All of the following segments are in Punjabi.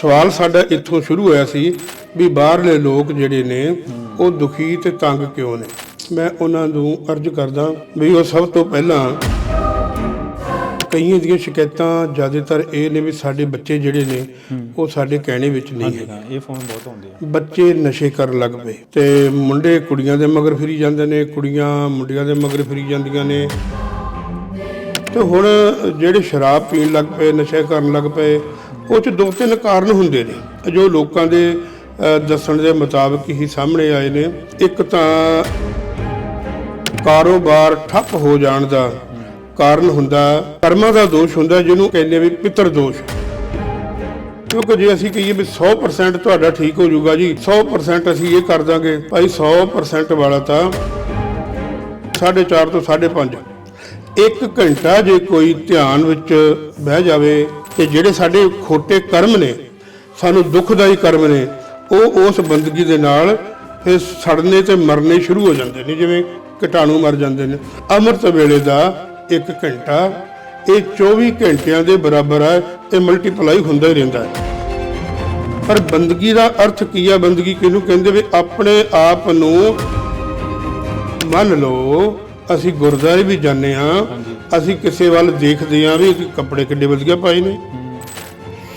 ਸਵਾਲ ਸਾਡਾ ਇੱਥੋਂ ਸ਼ੁਰੂ ਹੋਇਆ ਸੀ ਵੀ ਬਾਹਰਲੇ ਲੋਕ ਜਿਹੜੇ ਨੇ ਉਹ ਦੁਖੀ ਤੇ ਤੰਗ ਕਿਉਂ ਨੇ? ਮੈਂ ਉਹਨਾਂ ਨੂੰ ਅਰਜ਼ ਕਰਦਾ ਵੀ ਉਹ ਸਭ ਤੋਂ ਪਹਿਲਾਂ ਕਈਆਂ ਦੀਆਂ ਸ਼ਿਕਾਇਤਾਂ ਜ਼ਿਆਦਾਤਰ ਇਹ ਨੇ ਵੀ ਸਾਡੇ ਬੱਚੇ ਜਿਹੜੇ ਨੇ ਉਹ ਸਾਡੇ ਕਹਿਣੇ ਵਿੱਚ ਨਹੀਂ ਹੈ ਇਹ ਫੋਨ ਬਹੁਤ ਆਉਂਦੇ ਆ। ਬੱਚੇ ਨਸ਼ੇ ਕਰਨ ਲੱਗ ਪਏ ਤੇ ਮੁੰਡੇ ਕੁੜੀਆਂ ਦੇ ਮਗਰ ਫਿਰੀ ਜਾਂਦੇ ਨੇ ਕੁੜੀਆਂ ਮੁੰਡਿਆਂ ਦੇ ਮਗਰ ਫਿਰੀ ਜਾਂਦੀਆਂ ਨੇ। ਤੇ ਹੁਣ ਜਿਹੜੇ ਸ਼ਰਾਬ ਪੀਣ ਲੱਗ ਪਏ ਨਸ਼ੇ ਕਰਨ ਲੱਗ ਪਏ ਉਹ ਚ ਦੋ ਤਿੰਨ ਕਾਰਨ ਹੁੰਦੇ ਨੇ। ਜੋ ਲੋਕਾਂ ਦੇ ਦੱਸਣ ਦੇ ਮੁਤਾਬਕ ਹੀ ਸਾਹਮਣੇ ਆਏ ਨੇ। ਇੱਕ ਤਾਂ ਕਾਰੋਬਾਰ ਠੱਪ ਹੋ ਜਾਣ ਦਾ ਕਾਰਨ ਹੁੰਦਾ, ਕਰਮਾਂ ਦਾ ਦੋਸ਼ ਹੁੰਦਾ, ਜਿਹਨੂੰ ਕਹਿੰਦੇ ਵੀ ਪਿੱਤਰ ਦੋਸ਼। ਕਿਉਂਕਿ ਜੇ ਅਸੀਂ ਕਹੀਏ ਵੀ 100% ਤੁਹਾਡਾ ਠੀਕ ਹੋ ਜਾਊਗਾ ਜੀ 100% ਅਸੀਂ ਇਹ ਕਰ ਦਾਂਗੇ। ਭਾਈ 100% ਵਾਲਾ ਤਾਂ 4.5 ਤੋਂ 5.5 ਇੱਕ ਘੰਟਾ ਜੇ ਕੋਈ ਧਿਆਨ ਵਿੱਚ ਬਹਿ ਜਾਵੇ ਤੇ ਜਿਹੜੇ ਸਾਡੇ ਖੋਟੇ ਕਰਮ ਨੇ, ਸਾਨੂੰ ਦੁਖਦਾਈ ਕਰਮ ਨੇ, ਉਹ ਉਸ ਬੰਦਗੀ ਦੇ ਨਾਲ ਫਿਰ ਸੜਨੇ ਤੇ ਮਰਨੇ ਸ਼ੁਰੂ ਹੋ ਜਾਂਦੇ ਨੇ, ਜਿਵੇਂ ਕੀਟਾਣੂ ਮਰ ਜਾਂਦੇ ਨੇ। ਅੰਮ੍ਰਿਤ ਵੇਲੇ ਦਾ ਇੱਕ ਘੰਟਾ, ਇਹ 24 ਘੰਟਿਆਂ ਦੇ ਬਰਾਬਰ ਹੈ, ਇਹ ਮਲਟੀਪਲਾਈ ਹੁੰਦਾ ਹੀ ਰਹਿੰਦਾ ਹੈ। ਪਰ ਬੰਦਗੀ ਦਾ ਅਰਥ ਕੀ ਹੈ? ਬੰਦਗੀ ਕਿਹਨੂੰ ਕਹਿੰਦੇ? ਵੀ ਆਪਣੇ ਆਪ ਨੂੰ ਮੰਨ ਲਓ ਅਸੀਂ ਗੁਰਦੁਆਰੇ ਵੀ ਜਾਂਦੇ ਆ ਅਸੀਂ ਕਿਸੇ ਵੱਲ ਦੇਖਦੇ ਆ ਵੀ ਕੱਪੜੇ ਕਿੱਡੇ ਵਧੀਆ ਪਾਏ ਨੇ।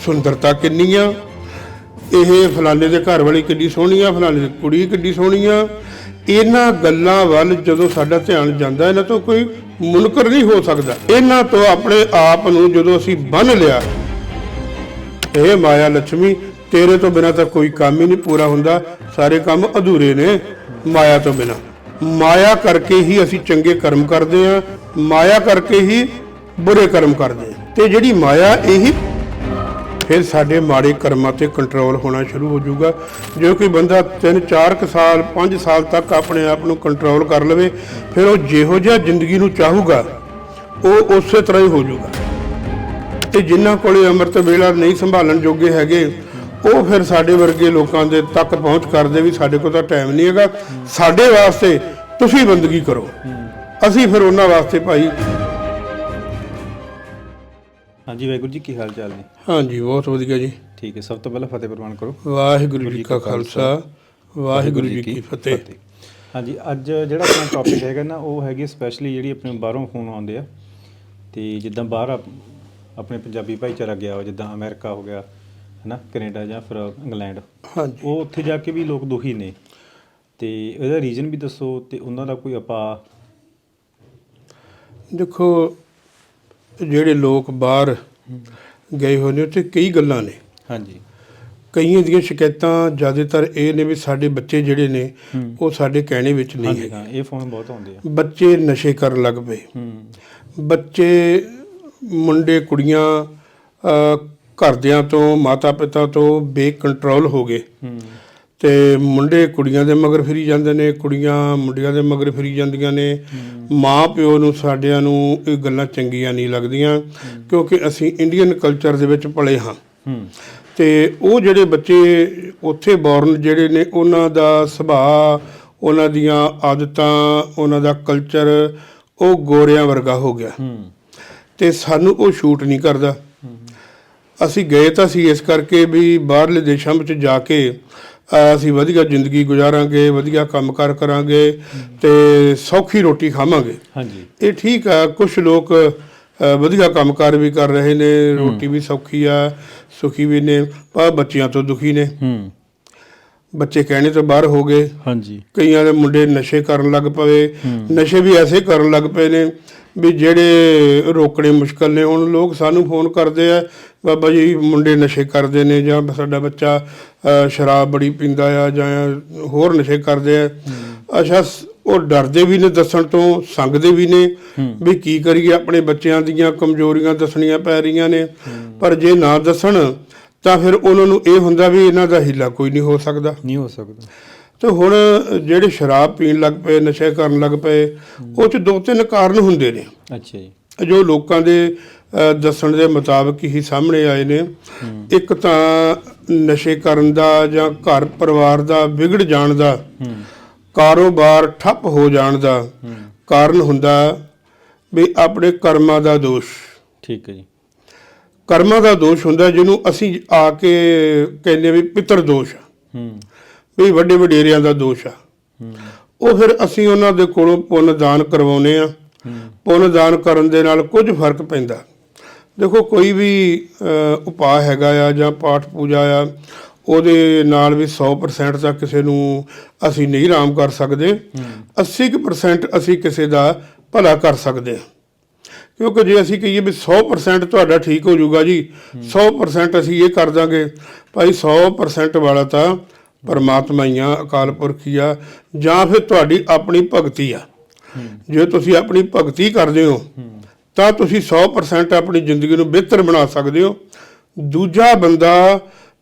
ਸੁੰਦਰਤਾ ਕਿੰਨੀ ਆ। ਇਹ ਫਲਾਣੇ ਦੇ ਘਰ ਵਾਲੀ ਕਿੱਡੀ ਸੋਹਣੀ ਆ ਫਲਾਣੇ ਦੀ ਕੁੜੀ ਕਿੱਡੀ ਸੋਹਣੀ ਆ। ਇਹਨਾਂ ਗੱਲਾਂ ਵੱਲ ਜਦੋਂ ਸਾਡਾ ਧਿਆਨ ਜਾਂਦਾ ਇਹਨਾਂ ਤੋਂ ਕੋਈ ਮੁਨਕਰ ਨਹੀਂ ਹੋ ਸਕਦਾ। ਇਹਨਾਂ ਤੋਂ ਆਪਣੇ ਆਪ ਨੂੰ ਜਦੋਂ ਅਸੀਂ ਬੰਨ ਲਿਆ ਇਹ ਮਾਇਆ ਲక్ష్ਮੀ ਤੇਰੇ ਤੋਂ ਬਿਨਾ ਤਾਂ ਕੋਈ ਕੰਮ ਹੀ ਨਹੀਂ ਪੂਰਾ ਹੁੰਦਾ। ਸਾਰੇ ਕੰਮ ਅਧੂਰੇ ਨੇ ਮਾਇਆ ਤੋਂ ਬਿਨਾ। ਮਾਇਆ ਕਰਕੇ ਹੀ ਅਸੀਂ ਚੰਗੇ ਕਰਮ ਕਰਦੇ ਆ ਮਾਇਆ ਕਰਕੇ ਹੀ ਬੁਰੇ ਕਰਮ ਕਰਦੇ ਆ ਤੇ ਜਿਹੜੀ ਮਾਇਆ, ਇਹੀ ਫਿਰ ਸਾਡੇ ਮਾੜੇ ਕਰਮਾਂ ਤੇ ਕੰਟਰੋਲ ਹੋਣਾ ਸ਼ੁਰੂ ਹੋ ਜਾਊਗਾ। ਜੋ ਕੋਈ ਬੰਦਾ 3 4 ਕੁ ਸਾਲ 5 ਸਾਲ ਤੱਕ ਆਪਣੇ ਆਪ ਨੂੰ ਕੰਟਰੋਲ ਕਰ ਲਵੇ, ਫਿਰ ਉਹ ਜਿਹੋ ਜਿਹਾ ਜ਼ਿੰਦਗੀ ਨੂੰ ਚਾਹੂਗਾ, ਉਹ ਉਸੇ ਤਰ੍ਹਾਂ ਹੀ ਹੋ ਜਾਊਗਾ। ਤੇ ਜਿਨ੍ਹਾਂ ਕੋਲੇ ਅੰਮ੍ਰਿਤ ਵੇਲਾ ਨਹੀਂ ਸੰਭਾਲਣ ਜੋਗੇ ਹੈਗੇ ਉਹ ਫਿਰ ਸਾਡੇ ਵਰਗੇ ਲੋਕਾਂ ਦੇ ਤੱਕ ਪਹੁੰਚ ਕਰਦੇ ਵੀ ਸਾਡੇ ਕੋਲ ਤਾਂ ਟਾਈਮ ਨਹੀਂ ਹੈਗਾ। ਸਾਡੇ ਵਾਸਤੇ ਤੁਸੀਂ ਬੰਦਗੀ ਕਰੋ। ਅਸੀਂ ਫਿਰ ਉਹਨਾਂ ਵਾਸਤੇ ਭਾਈ ਹਾਂਜੀ ਵਾਹਿਗੁਰੂ ਜੀ ਕੀ ਹਾਲ ਚਾਲ ਨੇ? ਹਾਂਜੀ ਬਹੁਤ ਵਧੀਆ ਜੀ। ਠੀਕ ਹੈ ਸਭ ਤੋਂ ਪਹਿਲਾਂ ਫਤਿਹ ਪ੍ਰਵਾਨ ਕਰੋ। ਵਾਹਿਗੁਰੂ ਜੀ ਕਾ ਖਾਲਸਾ। ਵਾਹਿਗੁਰੂ ਜੀ ਕੀ ਫਤਿਹ। ਹਾਂਜੀ ਅੱਜ ਜਿਹੜਾ ਆਪਣਾ ਟੌਪਿਕ ਹੈਗਾ ਨਾ ਉਹ ਹੈਗੀ ਸਪੈਸ਼ਲੀ ਜਿਹੜੀ ਆਪਣੇ ਬਾਹਰੋਂ ਫੋਨ ਆਉਂਦੇ ਆ। ਤੇ ਜਿੱਦਾਂ ਬਾਹਰ ਆਪ- ਆਪਣੇ ਪੰਜਾਬੀ ਭਾਈਚਾਰਾ ਗਿਆ ਜਿੱਦਾਂ ਅਮਰੀਕਾ ਹੋ ਗਿਆ ਹਨਾ ਕੈਨੇਡਾ ਜਾਂ ਫਿਰ ਇੰਗਲੈਂਡ। ਹਾਂਜੀ। ਉਹ ਉੱਥੇ ਜਾ ਕੇ ਵੀ ਲੋਕ ਦੁਖੀ ਨੇ। ਤੇ ਇਹਦਾ ਰੀਜ਼ਨ ਵੀ ਦੱਸੋ ਤੇ ਉਹਨਾਂ ਦਾ ਕੋਈ ਆਪਾ ਦੇਖੋ ਜਿਹੜੇ ਲੋਕ ਬਾਹਰ ਗਏ ਹੋਏ ਨੇ ਉੱਥੇ ਕਈ ਗੱਲਾਂ ਨੇ। ਹਾਂਜੀ। ਕਈਆਂ ਦੀਆਂ ਸ਼ਿਕਾਇਤਾਂ ਜ਼ਿਆਦਾਤਰ ਇਹ ਨੇ ਵੀ ਸਾਡੇ ਬੱਚੇ ਜਿਹੜੇ ਨੇ ਉਹ ਸਾਡੇ ਕਹਿਣੇ ਵਿੱਚ ਨਹੀਂ ਹਾਂ ਇਹ ਫੋਨ ਬਹੁਤ ਆਉਂਦੇ ਆ। ਬੱਚੇ ਨਸ਼ੇ ਕਰਨ ਲੱਗ ਪਏ। ਬੱਚੇ ਮੁੰਡੇ ਕੁੜੀਆਂ ਘਰਦਿਆਂ ਤੋਂ ਮਾਤਾ ਪਿਤਾ ਤੋਂ ਬੇਕੰਟਰੋਲ ਹੋ ਗਏ। ਹੂੰ ਤੇ ਮੁੰਡੇ ਕੁੜੀਆਂ ਦੇ ਮਗਰ ਫਿਰੀ ਜਾਂਦੇ ਨੇ, ਕੁੜੀਆਂ ਮੁੰਡਿਆਂ ਦੇ ਮਗਰ ਫਿਰੀ ਜਾਂਦੀਆਂ ਨੇ। ਮਾਂ ਪਿਓ ਨੂੰ, ਸਾਡਿਆਂ ਨੂੰ ਇਹ ਗੱਲਾਂ ਚੰਗੀਆਂ ਨਹੀਂ ਲੱਗਦੀਆਂ, ਕਿਉਂਕਿ ਅਸੀਂ ਇੰਡੀਅਨ ਕਲਚਰ ਦੇ ਵਿੱਚ ਪਲੇ ਹਾਂ। ਹੂੰ ਤੇ ਉਹ ਜਿਹੜੇ ਬੱਚੇ ਉੱਥੇ ਬੌਰਨ ਜਿਹੜੇ ਨੇ, ਉਹਨਾਂ ਦਾ ਸੁਭਾਅ, ਉਹਨਾਂ ਦੀਆਂ ਆਦਤਾਂ, ਉਹਨਾਂ ਦਾ ਕਲਚਰ ਉਹ ਗੋਰਿਆਂ ਵਰਗਾ ਹੋ ਗਿਆ। ਹੂੰ ਤੇ ਸਾਨੂੰ ਉਹ ਸ਼ੂਟ ਨਹੀਂ ਕਰਦਾ। ਅਸੀਂ ਗਏ ਤਾਂ ਸੀ ਇਸ ਕਰਕੇ ਵੀ ਬਾਹਰਲੇ ਦੇਸ਼ਾਂ ਵਿੱਚ ਜਾ ਕੇ ਅਸੀਂ ਵਧੀਆ ਜ਼ਿੰਦਗੀ ਗੁਜ਼ਾਰਾਂਗੇ ਵਧੀਆ ਕੰਮਕਾਰ ਕਰਾਂਗੇ ਤੇ ਸੌਖੀ ਰੋਟੀ ਖਾਵਾਂਗੇ। ਹਾਂਜੀ। ਇਹ ਠੀਕ ਆ ਕੁਝ ਲੋਕ ਵਧੀਆ ਕੰਮਕਾਰ ਵੀ ਕਰ ਰਹੇ ਨੇ ਰੋਟੀ ਵੀ ਸੌਖੀ ਆ ਸੁਖੀ ਵੀ ਨੇ ਪਰ ਬੱਚਿਆਂ ਤੋਂ ਦੁਖੀ ਨੇ। ਹੂੰ। ਬੱਚੇ ਕਹਿਣੇ ਤੋਂ ਬਾਹਰ ਹੋ ਗਏ। ਹਾਂਜੀ। ਕਈਆਂ ਦੇ ਮੁੰਡੇ ਨਸ਼ੇ ਕਰਨ ਲੱਗ ਪਏ ਨਸ਼ੇ ਵੀ ਐਸੇ ਕਰਨ ਲੱਗ ਪਏ ਨੇ ਵੀ ਜਿਹੜੇ ਰੋਕਣੇ ਮੁਸ਼ਕਲ ਨੇ ਹੁਣ ਲੋਕ ਸਾਨੂੰ ਫੋਨ ਕਰਦੇ ਆ ਬਾਬਾ ਜੀ ਮੁੰਡੇ ਨਸ਼ੇ ਕਰਦੇ ਨੇ ਜਾਂ ਸਾਡਾ ਬੱਚਾ ਸ਼ਰਾਬ ਬੜੀ ਪੀਂਦਾ ਆ ਜਾਂ ਹੋਰ ਨਸ਼ੇ ਕਰਦੇ ਆ। ਅੱਛਾ ਉਹ ਡਰਦੇ ਵੀ ਨੇ ਦੱਸਣ ਤੋਂ ਸੰਗਦੇ ਵੀ ਨੇ ਵੀ ਕੀ ਕਰੀਏ ਆਪਣੇ ਬੱਚਿਆਂ ਦੀਆਂ ਕਮਜ਼ੋਰੀਆਂ ਦੱਸਣੀਆਂ ਪੈ ਰਹੀਆਂ ਨੇ। ਪਰ ਜੇ ਨਾ ਦੱਸਣ ਤਾਂ ਫਿਰ ਉਹਨਾਂ ਨੂੰ ਇਹ ਹੁੰਦਾ ਵੀ ਇਹਨਾਂ ਦਾ ਹੀਲਾ ਕੋਈ ਨਹੀਂ ਹੋ ਸਕਦਾ। ਨਹੀਂ ਹੋ ਸਕਦਾ। ਤੇ ਹੁਣ ਜਿਹੜੇ ਸ਼ਰਾਬ ਪੀਣ ਲੱਗ ਪਏ ਨਸ਼ੇ ਕਰਨ ਲੱਗ ਪਏ ਉਹ ਚ ਦੋ ਤਿੰਨ ਕਾਰਨ ਹੁੰਦੇ ਨੇ। ਅੱਛਾ ਜੀ। ਜੋ ਲੋਕਾਂ ਦੇ ਦੱਸਣ ਦੇ ਮੁਤਾਬਕ ਹੀ ਸਾਹਮਣੇ ਆਏ ਨੇ। ਇੱਕ ਤਾਂ ਨਸ਼ੇ ਕਰਨ ਦਾ ਜਾਂ ਘਰ ਪਰਿਵਾਰ ਦਾ ਵਿਗੜ ਜਾਣ ਦਾ ਕਾਰੋਬਾਰ ਠੱਪ ਹੋ ਜਾਣ ਦਾ ਕਾਰਨ ਹੁੰਦਾ ਵੀ ਆਪਣੇ ਕਰਮਾਂ ਦਾ ਦੋਸ਼। ਠੀਕ ਹੈ ਜੀ। ਕਰਮਾਂ ਦਾ ਦੋਸ਼ ਹੁੰਦਾ ਜਿਹਨੂੰ ਅਸੀਂ ਆ ਕੇ ਕਹਿੰਦੇ ਵੀ ਪਿਤਰ ਦੋਸ਼ ਆ। ਹੂੰ। ਵੀ ਵੱਡੇ ਵਡੇਰਿਆਂ ਦਾ ਦੋਸ਼ ਆ। ਉਹ ਫਿਰ ਅਸੀਂ ਉਹਨਾਂ ਦੇ ਕੋਲੋਂ ਪੁੰਨ ਦਾਨ ਕਰਵਾਉਨੇ ਆ ਹੂੰ। ਪੁੰਨ ਦਾਨ ਕਰਨ ਦੇ ਨਾਲ ਕੁਝ ਫ਼ਰਕ ਪੈਂਦਾ। ਦੇਖੋ ਕੋਈ ਵੀ ਉਪਾਅ ਹੈਗਾ ਆ ਜਾਂ ਪਾਠ ਪੂਜਾ ਆ ਉਹਦੇ ਨਾਲ ਵੀ 100% ਤਾਂ ਕਿਸੇ ਨੂੰ ਅਸੀਂ ਨਹੀਂ ਆਰਾਮ ਕਰ ਸਕਦੇ। 80% ਅਸੀਂ ਕਿਸੇ ਦਾ ਭਲਾ ਕਰ ਸਕਦੇ ਹਾਂ। ਕਿਉਂਕਿ ਜੇ ਅਸੀਂ ਕਹੀਏ ਵੀ 100% ਤੁਹਾਡਾ ਠੀਕ ਹੋ ਜਾਊਗਾ ਜੀ 100% ਅਸੀਂ ਇਹ ਕਰ ਦਾਂਗੇ। ਭਾਈ 100% ਵਾਲਾ ਤਾਂ ਪਰਮਾਤਮਾ ਹੀ ਆ, ਅਕਾਲ ਪੁਰਖ ਹੀ ਆ, ਜਾਂ ਫਿਰ ਤੁਹਾਡੀ ਆਪਣੀ ਭਗਤੀ ਆ। ਜੇ ਤੁਸੀਂ ਆਪਣੀ ਭਗਤੀ ਕਰਦੇ ਹੋ, ਤਾਂ ਤੁਸੀਂ 100% ਆਪਣੀ ਜ਼ਿੰਦਗੀ ਨੂੰ ਬਿਹਤਰ ਬਣਾ ਸਕਦੇ ਹੋ। ਦੂਜਾ ਬੰਦਾ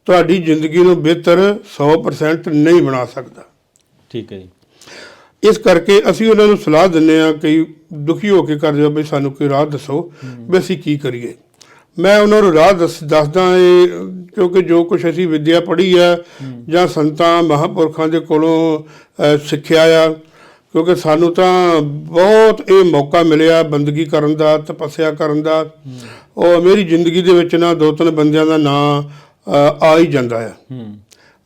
ਤੁਹਾਡੀ ਜ਼ਿੰਦਗੀ ਨੂੰ ਬਿਹਤਰ 100% ਨਹੀਂ ਬਣਾ ਸਕਦਾ। ਠੀਕ ਹੈ ਜੀ। ਇਸ ਕਰਕੇ ਅਸੀਂ ਉਹਨਾਂ ਨੂੰ ਸਲਾਹ ਦਿੰਨੇ ਆ ਕਈ ਦੁਖੀ ਹੋ ਕੇ ਕਰਦੇ ਆ ਵੀ ਸਾਨੂੰ ਕੋਈ ਰਾਹ ਦੱਸੋ ਵੀ ਅਸੀਂ ਕੀ ਕਰੀਏ। ਮੈਂ ਉਹਨਾਂ ਨੂੰ ਰਾਹ ਦੱਸ ਦੱਸਦਾ ਇਹ ਕਿਉਂਕਿ ਜੋ ਕੁਝ ਅਸੀਂ ਵਿਦਿਆ ਪੜ੍ਹੀ ਆ ਜਾਂ ਸੰਤਾਂ ਮਹਾਪੁਰਖਾਂ ਦੇ ਕੋਲੋਂ ਸਿੱਖਿਆ ਆ ਕਿਉਂਕਿ ਸਾਨੂੰ ਤਾਂ ਬਹੁਤ ਇਹ ਮੌਕਾ ਮਿਲਿਆ ਬੰਦਗੀ ਕਰਨ ਦਾ ਤਪੱਸਿਆ ਕਰਨ ਦਾ। ਉਹ ਮੇਰੀ ਜ਼ਿੰਦਗੀ ਦੇ ਵਿੱਚ ਨਾ ਦੋ ਤਿੰਨ ਬੰਦਿਆਂ ਦਾ ਨਾਂ ਆ ਹੀ ਜਾਂਦਾ ਆ।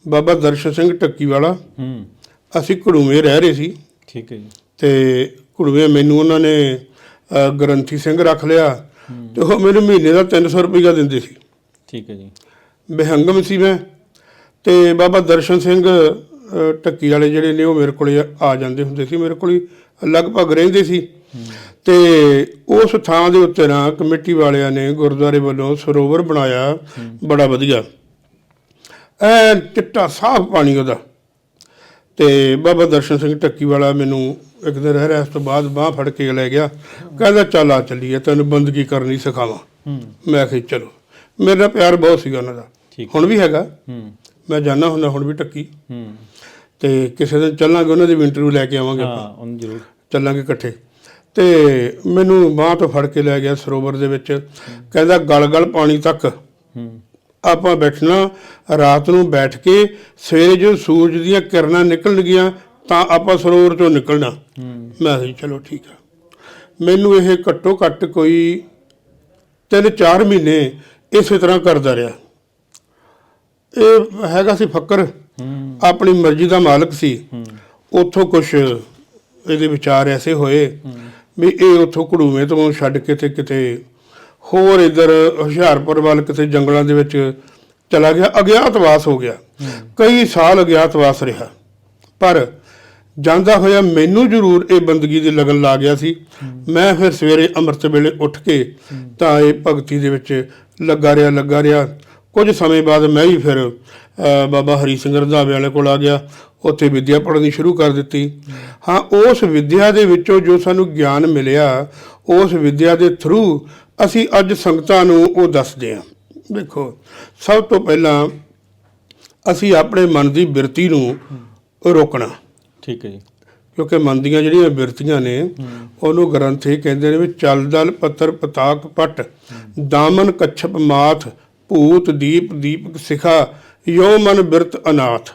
ਬਾਬਾ ਦਰਸ਼ਨ ਸਿੰਘ ਟੱਕੀ ਵਾਲਾ ਅਸੀਂ ਘੜੂਵੇਂ ਰਹਿ ਰਹੇ ਸੀ। ਠੀਕ ਹੈ ਜੀ। ਤੇ ਕੁੜਵੇ ਮੈਨੂੰ ਉਹਨਾਂ ਨੇ ਅਹ, ਗ੍ਰੰਥੀ ਸਿੰਘ ਰੱਖ ਲਿਆ ਤੇ ਉਹ ਮੈਨੂੰ ਮਹੀਨੇ ਦਾ 300 ਰੁਪਈਆ ਦਿੰਦੇ ਸੀ। ਠੀਕ ਹੈ ਜੀ। ਬੇਹੰਗਮ ਸੀ ਮੈਂ ਤੇ ਬਾਬਾ ਦਰਸ਼ਨ ਸਿੰਘ ਅਹ, ਟੱਕੀ ਵਾਲੇ ਜਿਹੜੇ ਨੇ ਉਹ ਮੇਰੇ ਕੋਲੇ ਆ ਜਾਂਦੇ ਹੁੰਦੇ ਸੀ। ਮੇਰੇ ਕੋਲ ਹੀ ਲਗਭਗ ਰਹਿੰਦੇ ਸੀ। ਤੇ ਉਸ ਥਾਂ ਦੇ ਉੱਤੇ ਨਾ ਕਮੇਟੀ ਵਾਲਿਆਂ ਨੇ ਗੁਰਦੁਆਰੇ ਵੱਲੋਂ ਸਰੋਵਰ ਬਣਾਇਆ। ਬੜਾ ਵਧੀਆ। ਐ ਚਿੱਟਾ ਸਾਫ਼ ਪਾਣੀ ਉਹਦਾ। ਤੇ ਬਾਬਾ ਦਰਸ਼ਨ ਸਿੰਘ ਟੱਕੀ ਵਾਲਾ ਮੈਨੂੰ ਇੱਕ ਦਿਨ ਰਹਿ ਰਿਹਾ ਇਸ ਤੋਂ ਬਾਅਦ ਬਾਹ ਫੜ ਕੇ ਲੈ ਗਿਆ। ਕਹਿੰਦਾ ਚੱਲ ਆ ਚੱਲੀਏ ਤੈਨੂੰ ਬੰਦਗੀ ਕਰਨੀ ਸਿਖਾਵਾਂ। ਮੈਂ ਕਿਹਾ ਚਲੋ। ਮੇਰੇ ਪਿਆਰ ਬਹੁਤ ਸੀਗਾ ਉਹਨਾਂ ਦਾ। ਹੁਣ ਵੀ ਹੈਗਾ। ਮੈਂ ਜਾਣਾ ਹੁੰਦਾ ਹੁਣ ਵੀ ਟੱਕੀ ਤੇ ਕਿਸੇ ਦਿਨ ਚੱਲਾਂਗੇ ਉਹਨਾਂ ਦੀ ਇੰਟਰਵਿਊ ਲੈ ਕੇ ਆਵਾਂਗੇ ਆਪਾਂ। ਹਾਂ ਉਹਨੂੰ ਜ਼ਰੂਰ। ਚੱਲਾਂਗੇ ਇਕੱਠੇ। ਤੇ ਮੈਨੂੰ ਬਾਹ ਤੋਂ ਫੜ ਕੇ ਲੈ ਗਿਆ ਸਰੋਵਰ ਦੇ ਵਿੱਚ। ਕਹਿੰਦਾ ਗਲ ਗਲ ਪਾਣੀ ਤੱਕ। ਹੂੰ। ਆਪਾਂ ਬੈਠਣਾ ਰਾਤ ਨੂੰ ਬੈਠ ਕੇ ਸਵੇਰੇ ਜਦੋਂ ਸੂਰਜ ਦੀਆਂ ਕਿਰਨਾਂ ਨਿਕਲਣਗੀਆਂ ਤਾਂ ਆਪਾਂ ਸਰੋਵਰ ਤੋਂ ਨਿਕਲਣਾ। ਮੈਂ ਕਿਹਾ ਜੀ ਚਲੋ ਠੀਕ ਆ। ਮੈਨੂੰ ਇਹ ਘੱਟੋ ਘੱਟ ਕੋਈ 3-4 ਮਹੀਨੇ ਇਸੇ ਤਰ੍ਹਾਂ ਕਰਦਾ ਰਿਹਾ। ਇਹ ਹੈਗਾ ਸੀ ਫੱਕਰ। ਆਪਣੀ ਮਰਜ਼ੀ ਦਾ ਮਾਲਕ ਸੀ। ਉੱਥੋਂ ਕੁਝ ਇਹਦੇ ਵਿਚਾਰ ਐਸੇ ਹੋਏ ਵੀ ਇਹ ਉੱਥੋਂ ਘੜੂਵੇਂ ਤੋਂ ਛੱਡ ਕੇ ਤੇ ਕਿਤੇ ਹੋਰ ਇਧਰ ਹੁਸ਼ਿਆਰਪੁਰ ਵੱਲ ਕਿਤੇ ਜੰਗਲਾਂ ਦੇ ਵਿੱਚ ਚਲਾ ਗਿਆ, ਅਗਿਆਤਵਾਸ ਹੋ ਗਿਆ। ਕਈ ਸਾਲ ਅਗਿਆਤਵਾਸ ਰਿਹਾ। ਪਰ ਜਾਂਦਾ ਹੋਇਆ ਮੈਨੂੰ ਜ਼ਰੂਰ ਇਹ ਬੰਦਗੀ ਦੀ ਲਗਨ ਲਾ ਗਿਆ ਸੀ। ਮੈਂ ਫਿਰ ਸਵੇਰੇ ਅੰਮ੍ਰਿਤ ਵੇਲੇ ਉੱਠ ਕੇ ਤਾਂ ਇਹ ਭਗਤੀ ਦੇ ਵਿੱਚ ਲੱਗਾ ਰਿਹਾ ਲੱਗਾ ਰਿਹਾ। ਕੁਝ ਸਮੇਂ ਬਾਅਦ ਮੈਂ ਵੀ ਫਿਰ ਬਾਬਾ ਹਰੀ ਸਿੰਘ ਰੰਧਾਵੇ ਵਾਲੇ ਕੋਲ ਆ ਗਿਆ। ਉੱਥੇ ਵਿੱਦਿਆ ਪੜ੍ਹਨੀ ਸ਼ੁਰੂ ਕਰ ਦਿੱਤੀ। ਹਾਂ, ਉਸ ਵਿੱਦਿਆ ਦੇ ਵਿੱਚੋਂ ਜੋ ਸਾਨੂੰ ਗਿਆਨ ਮਿਲਿਆ, ਉਸ ਵਿੱਦਿਆ ਦੇ ਥਰੂ ਅਸੀਂ ਅੱਜ ਸੰਗਤਾਂ ਨੂੰ ਉਹ ਦੱਸਦੇ ਹਾਂ। ਦੇਖੋ ਸਭ ਤੋਂ ਪਹਿਲਾਂ ਅਸੀਂ ਆਪਣੇ ਮਨ ਦੀ ਬਿਰਤੀ ਨੂੰ ਰੋਕਣਾ। ਠੀਕ ਹੈ ਜੀ। ਕਿਉਂਕਿ ਮਨ ਦੀਆਂ ਜਿਹੜੀਆਂ ਬਿਰਤੀਆਂ ਨੇ ਉਹਨੂੰ ਗ੍ਰੰਥ ਇਹ ਕਹਿੰਦੇ ਨੇ ਵੀ ਚਲ ਦਲ ਪੱਤਰ ਪਤਾਕ ਪਟ ਦਾਮਨ ਕੱਛਪ ਮਾਥ ਭੂਤ ਦੀਪ ਦੀਪਕ ਸਿਖਾ ਯੋ ਮਨ ਬਿਰਤ ਅਨਾਥ।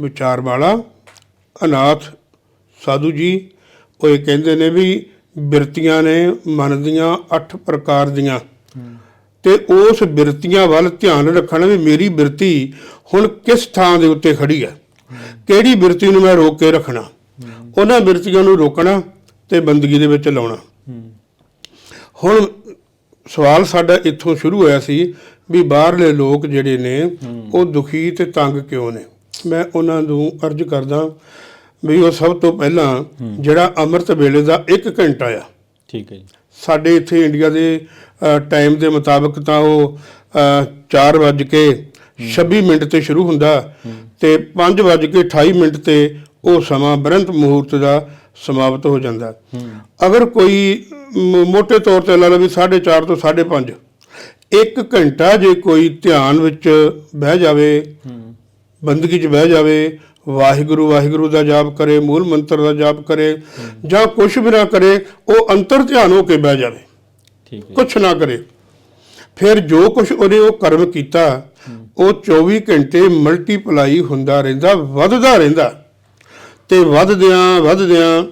ਵਿਚਾਰ ਵਾਲਾ ਅਨਾਥ ਸਾਧੂ ਜੀ ਉਹ ਇਹ ਕਹਿੰਦੇ ਨੇ ਵੀ ਬਿਰਤੀਆਂ ਨੇ ਮਨ ਦੀਆਂ 8 ਪ੍ਰਕਾਰ ਦੀਆਂ। ਤੇ ਉਸ ਬਿਰਤੀਆਂ ਵੱਲ ਧਿਆਨ ਰੱਖਣਾ ਵੀ ਮੇਰੀ ਬਿਰਤੀ ਹੁਣ ਕਿਸ ਥਾਂ ਦੇ ਉੱਤੇ ਖੜੀ ਹੈ? ਕਿਹੜੀ ਬਿਰਤੀ ਨੂੰ ਮੈਂ ਰੋਕ ਕੇ ਰੱਖਣਾ? ਉਹਨਾਂ ਬਿਰਤੀਆਂ ਨੂੰ ਰੋਕਣਾ ਤੇ ਬੰਦਗੀ ਦੇ ਵਿੱਚ ਲਾਉਣਾ। ਹੁਣ ਸਵਾਲ ਸਾਡਾ ਇੱਥੋਂ ਸ਼ੁਰੂ ਹੋਇਆ ਸੀ ਵੀ ਬਾਹਰਲੇ ਲੋਕ ਜਿਹੜੇ ਨੇ, ਉਹ ਦੁਖੀ ਤੇ ਤੰਗ ਕਿਉਂ ਨੇ? ਮੈਂ ਉਹਨਾਂ ਨੂੰ ਅਰਜ਼ ਕਰਦਾ ਵੀ ਉਹ ਸਭ ਤੋਂ ਪਹਿਲਾਂ ਜਿਹੜਾ ਅੰਮ੍ਰਿਤ ਵੇਲੇ ਦਾ 1 ਘੰਟਾ ਆ। ਠੀਕ ਹੈ ਜੀ। ਸਾਡੇ ਇੱਥੇ ਇੰਡੀਆ ਦੇ ਟਾਈਮ ਦੇ ਮੁਤਾਬਕ ਤਾਂ ਉਹ 4 ਵਜ ਕੇ 26 ਮਿੰਟ ਤੇ ਸ਼ੁਰੂ ਹੁੰਦਾ ਤੇ 5 ਵਜ ਕੇ 28 ਮਿੰਟ ਤੇ ਉਹ ਸਮਾਂ ਬ੍ਰਹਮ ਮਹੂਰਤ ਦਾ ਸਮਾਪਤ ਹੋ ਜਾਂਦਾ। ਅਗਰ ਕੋਈ ਮੋٹے ਤੌਰ ਤੇ ਲਾ ਲਓ ਵੀ 4:30 ਤੋਂ 5:30 ਇੱਕ ਘੰਟਾ ਜੇ ਕੋਈ ਧਿਆਨ ਵਿੱਚ ਬਹਿ ਜਾਵੇ ਬੰਦਗੀ 'ਚ ਬਹਿ ਜਾਵੇ ਵਾਹਿਗੁਰੂ ਵਾਹਿਗੁਰੂ ਦਾ ਜਾਪ ਕਰੇ ਮੂਲ ਮੰਤਰ ਦਾ ਜਾਪ ਕਰੇ ਜਾਂ ਕੁਝ ਵੀ ਨਾ ਕਰੇ ਉਹ ਅੰਤਰ ਧਿਆਨ ਹੋ ਕੇ ਬਹਿ ਜਾਵੇ। ਠੀਕ ਹੈ। ਕੁਛ ਨਾ ਕਰੇ। ਫਿਰ ਜੋ ਕੁਛ ਉਹਨੇ ਉਹ ਕਰਮ ਕੀਤਾ ਉਹ 24 ਘੰਟੇ ਮਲਟੀਪਲਾਈ ਹੁੰਦਾ ਰਹਿੰਦਾ ਵੱਧਦਾ ਰਹਿੰਦਾ। ਤੇ ਵੱਧਦਿਆਂ ਵੱਧਦਿਆਂ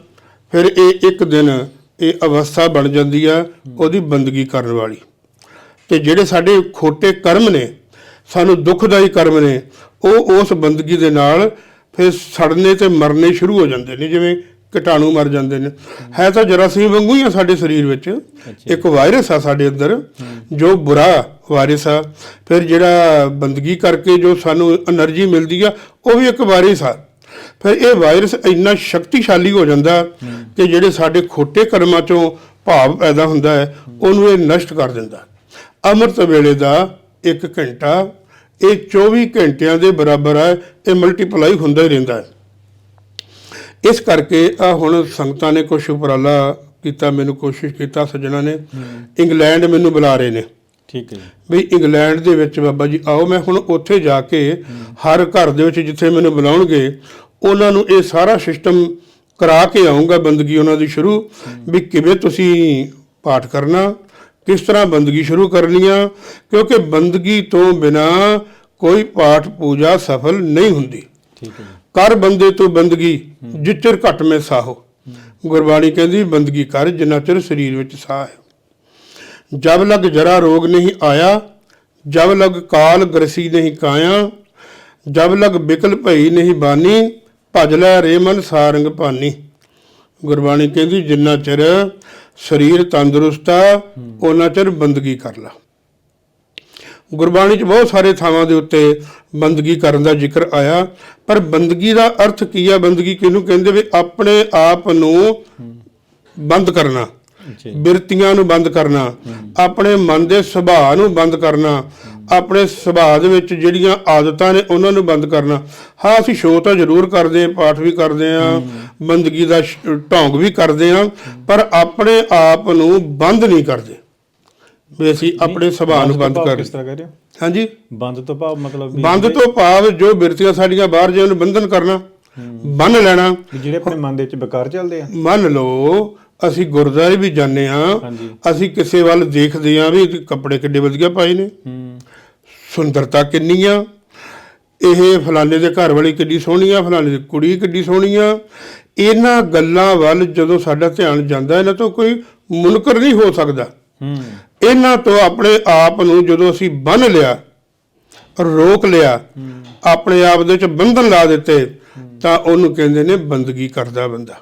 ਫਿਰ ਇਹ ਇੱਕ ਦਿਨ ਇਹ ਅਵਸਥਾ ਬਣ ਜਾਂਦੀ ਆ ਉਹਦੀ ਬੰਦਗੀ ਕਰਨ ਵਾਲੀ। ਤੇ ਜਿਹੜੇ ਸਾਡੇ ਖੋਟੇ ਕਰਮ ਨੇ ਸਾਨੂੰ ਦੁਖਦਾਈ ਕਰਮ ਨੇ ਉਹ ਉਸ ਬੰਦਗੀ ਦੇ ਨਾਲ ਫਿਰ ਸੜਨੇ ਤੇ ਮਰਨੇ ਸ਼ੁਰੂ ਹੋ ਜਾਂਦੇ ਨੇ ਜਿਵੇਂ ਕੀਟਾਣੂ ਮਰ ਜਾਂਦੇ ਨੇ। ਹੈ ਤਾਂ ਜਰਾਸੀਮ ਵਾਂਗੂ ਹੀ ਆ ਸਾਡੇ ਸਰੀਰ ਵਿੱਚ। ਇੱਕ ਵਾਇਰਸ ਆ ਸਾਡੇ ਅੰਦਰ ਜੋ ਬੁਰਾ ਵਾਇਰਸ ਆ। ਫਿਰ ਜਿਹੜਾ ਬੰਦਗੀ ਕਰਕੇ ਜੋ ਸਾਨੂੰ એનર્ਜੀ ਮਿਲਦੀ ਆ ਉਹ ਵੀ ਇੱਕ ਵਾਇਰਸ ਆ। ਫਿਰ ਇਹ ਵਾਇਰਸ ਇੰਨਾ ਸ਼ਕਤੀਸ਼ਾਲੀ ਹੋ ਜਾਂਦਾ ਕਿ ਜਿਹੜੇ ਸਾਡੇ ਖੋਟੇ ਕਰਮਾਂ ਚੋਂ ਭਾਵ ਪੈਦਾ ਹੁੰਦਾ ਹੈ ਉਹਨੂੰ ਇਹ ਨਸ਼ਟ ਕਰ ਦਿੰਦਾ। ਅੰਮ੍ਰਿਤ ਵੇਲੇ ਦਾ ਇੱਕ ਘੰਟਾ ਇਹ 24 ਘੰਟਿਆਂ ਦੇ ਬਰਾਬਰ ਹੈ ਇਹ ਮਲਟੀਪਲਾਈ ਹੁੰਦਾ ਹੀ ਰਹਿੰਦਾ ਹੈ। ਇਸ ਕਰਕੇ ਆ ਹੁਣ ਸੰਗਤਾਂ ਨੇ ਕੁਝ ਉਪਰਾਲਾ ਕੀਤਾ ਮੈਨੂੰ ਕੋਸ਼ਿਸ਼ ਕੀਤਾ ਸੱਜਣਾ ਨੇ। ਇੰਗਲੈਂਡ ਮੈਨੂੰ ਬੁਲਾ ਰਹੇ ਨੇ। ਠੀਕ ਹੈ ਵੀ ਇੰਗਲੈਂਡ ਦੇ ਵਿੱਚ ਬਾਬਾ ਜੀ ਆਓ ਮੈਂ ਹੁਣ ਉੱਥੇ ਜਾ ਕੇ ਹਰ ਘਰ ਦੇ ਵਿੱਚ ਜਿੱਥੇ ਮੈਨੂੰ ਬੁਲਾਉਣਗੇ ਉਹਨਾਂ ਨੂੰ ਇਹ ਸਾਰਾ ਸਿਸਟਮ ਕਰਾ ਕੇ ਆਉਂਗਾ ਬੰਦਗੀ ਉਹਨਾਂ ਦੀ ਸ਼ੁਰੂ। ਵੀ ਕਿਵੇਂ ਤੁਸੀਂ ਪਾਠ ਕਰਨਾ ਕਿਸ ਤਰ੍ਹਾਂ ਬੰਦਗੀ ਸ਼ੁਰੂ ਕਰਨੀ ਆ? ਕਿਉਂਕਿ ਬੰਦਗੀ ਤੋਂ ਬਿਨਾ ਕੋਈ ਪਾਠ ਪੂਜਾ ਸਫਲ ਨਹੀਂ ਹੁੰਦੀ। ਠੀਕ ਹੈ ਕਰ ਬੰਦੇ ਤੋਂ ਬੰਦਗੀ ਜਿਚਰ ਘਟ ਮੇ ਸਾਹੋ। ਗੁਰਬਾਣੀ ਕਹਿੰਦੀ ਬੰਦਗੀ ਕਰ ਜਿੰਨਾ ਚਿਰ ਸਰੀਰ ਵਿੱਚ ਸਾਹ ਹੈ। ਜਬ ਲਗ ਜਰਾ ਰੋਗ ਨਹੀਂ ਆਇਆ ਜਬ ਲਗ ਕਾਲ ਗਰਸੀ ਨਹੀਂ ਕਾਇਆ ਜਬ ਲਗ ਬਿਕਲ ਭਈ ਨਹੀਂ ਬਾਨੀ ਭਜ ਲੈ ਰੇ ਮਨ ਸਾਰੰਗ ਭਾਨੀ। ਗੁਰਬਾਣੀ ਕਹਿੰਦੀ ਜਿੰਨਾ ਚਿਰ ਸਰੀਰ ਤੰਦਰੁਸਤ ਆ ਉਹਨਾਂ ਚਿਰ ਬੰਦਗੀ ਕਰ ਲਾ। ਗੁਰਬਾਣੀ 'ਚ ਬਹੁਤ ਸਾਰੇ ਥਾਵਾਂ ਦੇ ਉੱਤੇ ਬੰਦਗੀ ਕਰਨ ਦਾ ਜ਼ਿਕਰ ਆਇਆ ਪਰ ਬੰਦਗੀ ਦਾ ਅਰਥ ਕੀ ਆ? ਬੰਦਗੀ ਕਿਹਨੂੰ ਕਹਿੰਦੇ? ਵੀ ਆਪਣੇ ਆਪ ਨੂੰ ਬੰਦ ਕਰਨਾ ਬਿਰਤੀਆਂ ਨੂੰ ਬੰਦ ਕਰਨਾ ਆਪਣੇ ਮਨ ਦੇ ਸੁਭਾਅ ਨੂੰ ਬੰਦ ਕਰਨਾ ਆਪਣੇ ਸੁਭਾਅ ਦੇ ਵਿੱਚ ਜਿਹੜੀਆਂ ਆਦਤਾਂ ਨੇ ਉਹਨਾਂ ਨੂੰ ਬੰਦ ਕਰਨਾ। ਹਾਂ ਅਸੀਂ ਸ਼ੋਅ ਤਾਂ ਜ਼ਰੂਰ ਕਰਦੇ ਹਾਂ ਪਾਠ ਵੀ ਕਰਦੇ ਹਾਂ ਬੰਦਗੀ ਦਾ ਢੋਂਗ ਵੀ ਕਰਦੇ ਹਾਂ ਪਰ ਆਪਣੇ ਆਪ ਨੂੰ ਬੰਦ ਨਹੀਂ ਕਰਦੇ। ਵੀ ਅਸੀਂ ਆਪਣੇ ਸੁਭਾਅ ਨੂੰ ਬੰਦ ਕਰ ਕਿਸ ਤਰ੍ਹਾਂ ਕਹਿ ਰਹੇ ਹੋ? ਹਾਂਜੀ। ਬੰਦ ਤੋਂ ਭਾਵ ਮਤਲਬ ਬੰਦ ਤੋਂ ਭਾਵ ਜੋ ਬਿਰਤੀਆਂ ਸਾਡੀਆਂ ਬਾਹਰ ਜੇ ਉਹਨੂੰ ਬੰਧਨ ਕਰਨਾ। ਬੰਨ ਲੈਣਾ। ਜਿਹੜੇ ਆਪਣੇ ਮਨ ਦੇ ਵਿੱਚ ਵਿਕਾਰ ਚੱਲਦੇ ਆ। ਮੰਨ ਲਓ ਅਸੀਂ ਗੁਰਦੁਆਰੇ ਵੀ ਜਾਂਦੇ ਹਾਂਜੀ। ਅਸੀਂ ਕਿਸੇ ਵੱਲ ਦੇਖਦੇ ਹਾਂ ਵੀ ਕੱਪੜੇ ਕਿੱਡੇ ਵਧੀਆ ਪਾਏ ਨੇ। ਸੁੰਦਰਤਾ ਕਿੰਨੀ ਆ? ਇਹ ਫਲਾਣੇ ਦੇ ਘਰ ਵਾਲੀ ਕਿੱਡੀ ਸੋਹਣੀ ਆ ਫਲਾਣੇ ਦੀ ਕੁੜੀ ਕਿੱਡੀ ਸੋਹਣੀ ਆ? ਇਹਨਾਂ ਗੱਲਾਂ ਵੱਲ ਜਦੋਂ ਸਾਡਾ ਧਿਆਨ ਜਾਂਦਾ ਇਹਨਾਂ ਤੋਂ ਕੋਈ ਮੁਨਕਰ ਨਹੀਂ ਹੋ ਸਕਦਾ। ਇਹਨਾਂ ਤੋਂ ਆਪਣੇ ਆਪ ਨੂੰ ਜਦੋਂ ਅਸੀਂ ਬੰਨ ਲਿਆ ਰੋਕ ਲਿਆ ਆਪਣੇ ਆਪ ਦੇ ਵਿੱਚ ਬੰਧਨ ਲਾ ਦਿੱਤੇ ਤਾਂ ਉਹਨੂੰ ਕਹਿੰਦੇ ਨੇ ਬੰਦਗੀ ਕਰਦਾ ਬੰਦਾ।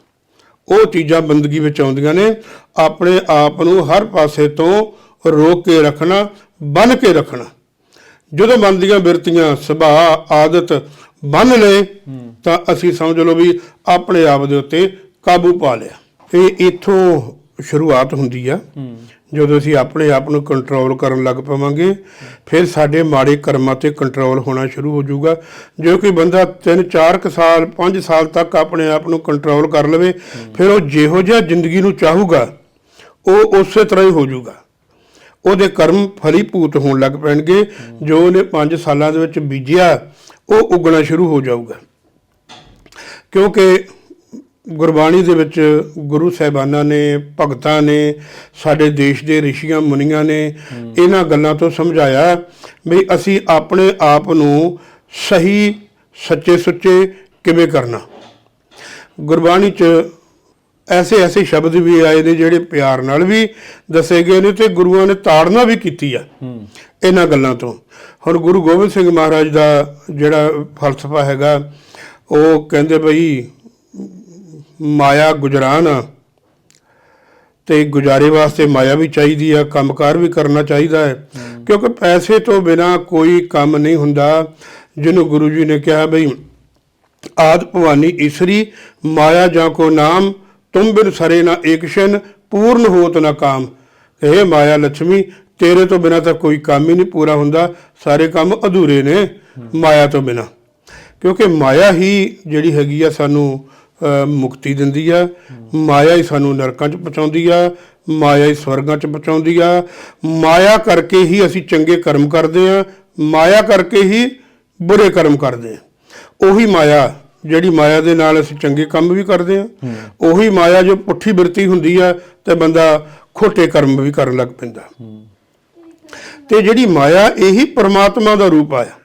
ਉਹ ਚੀਜ਼ਾਂ ਬੰਦਗੀ ਵਿੱਚ ਆਉਂਦੀਆਂ ਨੇ ਆਪਣੇ ਆਪ ਨੂੰ ਹਰ ਪਾਸੇ ਤੋਂ ਰੋਕ ਕੇ ਰੱਖਣਾ ਬੰਨ ਕੇ ਰੱਖਣਾ। ਜਦੋਂ ਮਨ ਦੀਆਂ ਬਿਰਤੀਆਂ ਸੁਭਾਅ, ਆਦਤ ਬੰਨ ਲਏ, ਤਾਂ ਅਸੀਂ ਸਮਝ ਲਓ ਵੀ ਆਪਣੇ ਆਪ ਦੇ ਉੱਤੇ ਕਾਬੂ ਪਾ ਲਿਆ। ਇਹ ਇਥੋਂ ਸ਼ੁਰੂਆਤ ਹੁੰਦੀ ਆ। ਜਦੋਂ ਅਸੀਂ ਆਪਣੇ ਆਪ ਨੂੰ ਕੰਟਰੋਲ ਕਰਨ ਲੱਗ ਪਵਾਂਗੇ, ਫਿਰ ਸਾਡੇ ਮਾੜੇ ਕਰਮਾਂ ਤੇ ਕੰਟਰੋਲ ਹੋਣਾ ਸ਼ੁਰੂ ਹੋ ਜਾਊਗਾ। ਜੇ ਕੋਈ ਬੰਦਾ 3-4 ਸਾਲ 5 ਸਾਲ ਤੱਕ ਆਪਣੇ ਆਪ ਨੂੰ ਕੰਟਰੋਲ ਕਰ ਲਵੇ, ਫਿਰ ਉਹ ਜਿਹੋ ਜਿਹਾ ਜ਼ਿੰਦਗੀ ਨੂੰ ਚਾਹੂਗਾ, ਉਹ ਉਸੇ ਤਰ੍ਹਾਂ ਹੀ ਹੋ ਜਾਊਗਾ। ਉਹਦੇ ਕਰਮ ਫਲੀਭੂਤ ਹੋਣ ਲੱਗ ਪੈਣਗੇ। ਜੋ ਉਹਨੇ 5 ਸਾਲਾਂ ਦੇ ਵਿੱਚ ਬੀਜਿਆ, ਉਹ ਉਗਣਾ ਸ਼ੁਰੂ ਹੋ ਜਾਊਗਾ। ਕਿਉਂਕਿ ਗੁਰਬਾਣੀ ਦੇ ਵਿੱਚ ਗੁਰੂ ਸਾਹਿਬਾਨਾਂ ਨੇ, ਭਗਤਾਂ ਨੇ, ਸਾਡੇ ਦੇਸ਼ ਦੇ ਰਿਸ਼ੀਆਂ, ਮੁਨੀਆਂ ਨੇ ਇਹਨਾਂ ਗੱਲਾਂ ਤੋਂ ਸਮਝਾਇਆ ਵੀ ਅਸੀਂ ਆਪਣੇ ਆਪ ਨੂੰ ਸਹੀ, ਸੱਚੇ ਸੁੱਚੇ ਕਿਵੇਂ ਕਰਨਾ। ਗੁਰਬਾਣੀ 'ਚ ਐਸੇ ਐਸੇ ਸ਼ਬਦ ਵੀ ਆਏ ਨੇ ਜਿਹੜੇ ਪਿਆਰ ਨਾਲ ਵੀ ਦੱਸੇ ਗਏ ਨੇ ਤੇ ਗੁਰੂਆਂ ਨੇ ਤਾੜਨਾ ਵੀ ਕੀਤੀ ਆ ਇਹਨਾਂ ਗੱਲਾਂ ਤੋਂ। ਹੁਣ ਗੁਰੂ ਗੋਬਿੰਦ ਸਿੰਘ ਮਹਾਰਾਜ ਦਾ ਜਿਹੜਾ ਫਲਸਫਾ ਹੈਗਾ, ਉਹ ਕਹਿੰਦੇ ਬਈ, ਮਾਇਆ ਗੁਜਰਾਨ ਆ ਤੇ ਗੁਜ਼ਾਰੇ ਵਾਸਤੇ ਮਾਇਆ ਵੀ ਚਾਹੀਦੀ ਆ, ਕੰਮਕਾਰ ਵੀ ਕਰਨਾ ਚਾਹੀਦਾ ਹੈ। ਕਿਉਂਕਿ ਪੈਸੇ ਤੋਂ ਬਿਨਾ ਕੋਈ ਕੰਮ ਨਹੀਂ ਹੁੰਦਾ। ਜਿਹਨੂੰ ਗੁਰੂ ਜੀ ਨੇ ਕਿਹਾ ਬਈ, ਆਦ ਭਵਾਨੀ ਈਸਰੀ, ਮਾਇਆ ਜਾਂ ਕੋ ਨਾਮ ਤੁਮ ਬਿਨ ਸਰੇ ਨਾ ਏਕਸ਼ਨ ਪੂਰਨ ਹੋਤ ਨਾ ਕਾਮ। ਇਹ ਮਾਇਆ ਲక్ష్ਮੀ ਤੇਰੇ ਤੋਂ ਬਿਨਾ ਤਾਂ ਕੋਈ ਕੰਮ ਹੀ ਨਹੀਂ ਪੂਰਾ ਹੁੰਦਾ। ਸਾਰੇ ਕੰਮ ਅਧੂਰੇ ਨੇ ਮਾਇਆ ਤੋਂ ਬਿਨਾ। ਕਿਉਂਕਿ ਮਾਇਆ ਹੀ ਜਿਹੜੀ ਹੈਗੀ ਆ ਸਾਨੂੰ ਮੁਕਤੀ ਦਿੰਦੀ ਆ। ਮਾਇਆ ਹੀ ਸਾਨੂੰ ਨਰਕਾਂ 'ਚ ਪਹੁੰਚਾਉਂਦੀ ਆ। ਮਾਇਆ ਹੀ ਸਵਰਗਾਂ 'ਚ ਪਹੁੰਚਾਉਂਦੀ ਆ। ਮਾਇਆ ਕਰਕੇ ਹੀ ਅਸੀਂ ਚੰਗੇ ਕਰਮ ਕਰਦੇ ਆ। ਮਾਇਆ ਕਰਕੇ ਹੀ ਬੁਰੇ ਕਰਮ ਕਰਦੇ ਆ। ਉਹੀ ਮਾਇਆ ਜਿਹੜੀ ਮਾਇਆ ਦੇ ਨਾਲ ਅਸੀਂ ਚੰਗੇ ਕੰਮ ਵੀ ਕਰਦੇ ਆ ਉਹੀ ਮਾਇਆ ਜੋ ਪੁੱਠੀ ਬਿਰਤੀ ਹੁੰਦੀ ਆ, ਤੇ ਬੰਦਾ ਖੋਟੇ ਕਰਮ ਵੀ ਕਰਨ ਲੱਗ ਪੈਂਦਾ। ਤੇ ਜਿਹੜੀ ਮਾਇਆ, ਇਹੀ ਪ੍ਰਮਾਤਮਾ ਦਾ ਰੂਪ ਆਇਆ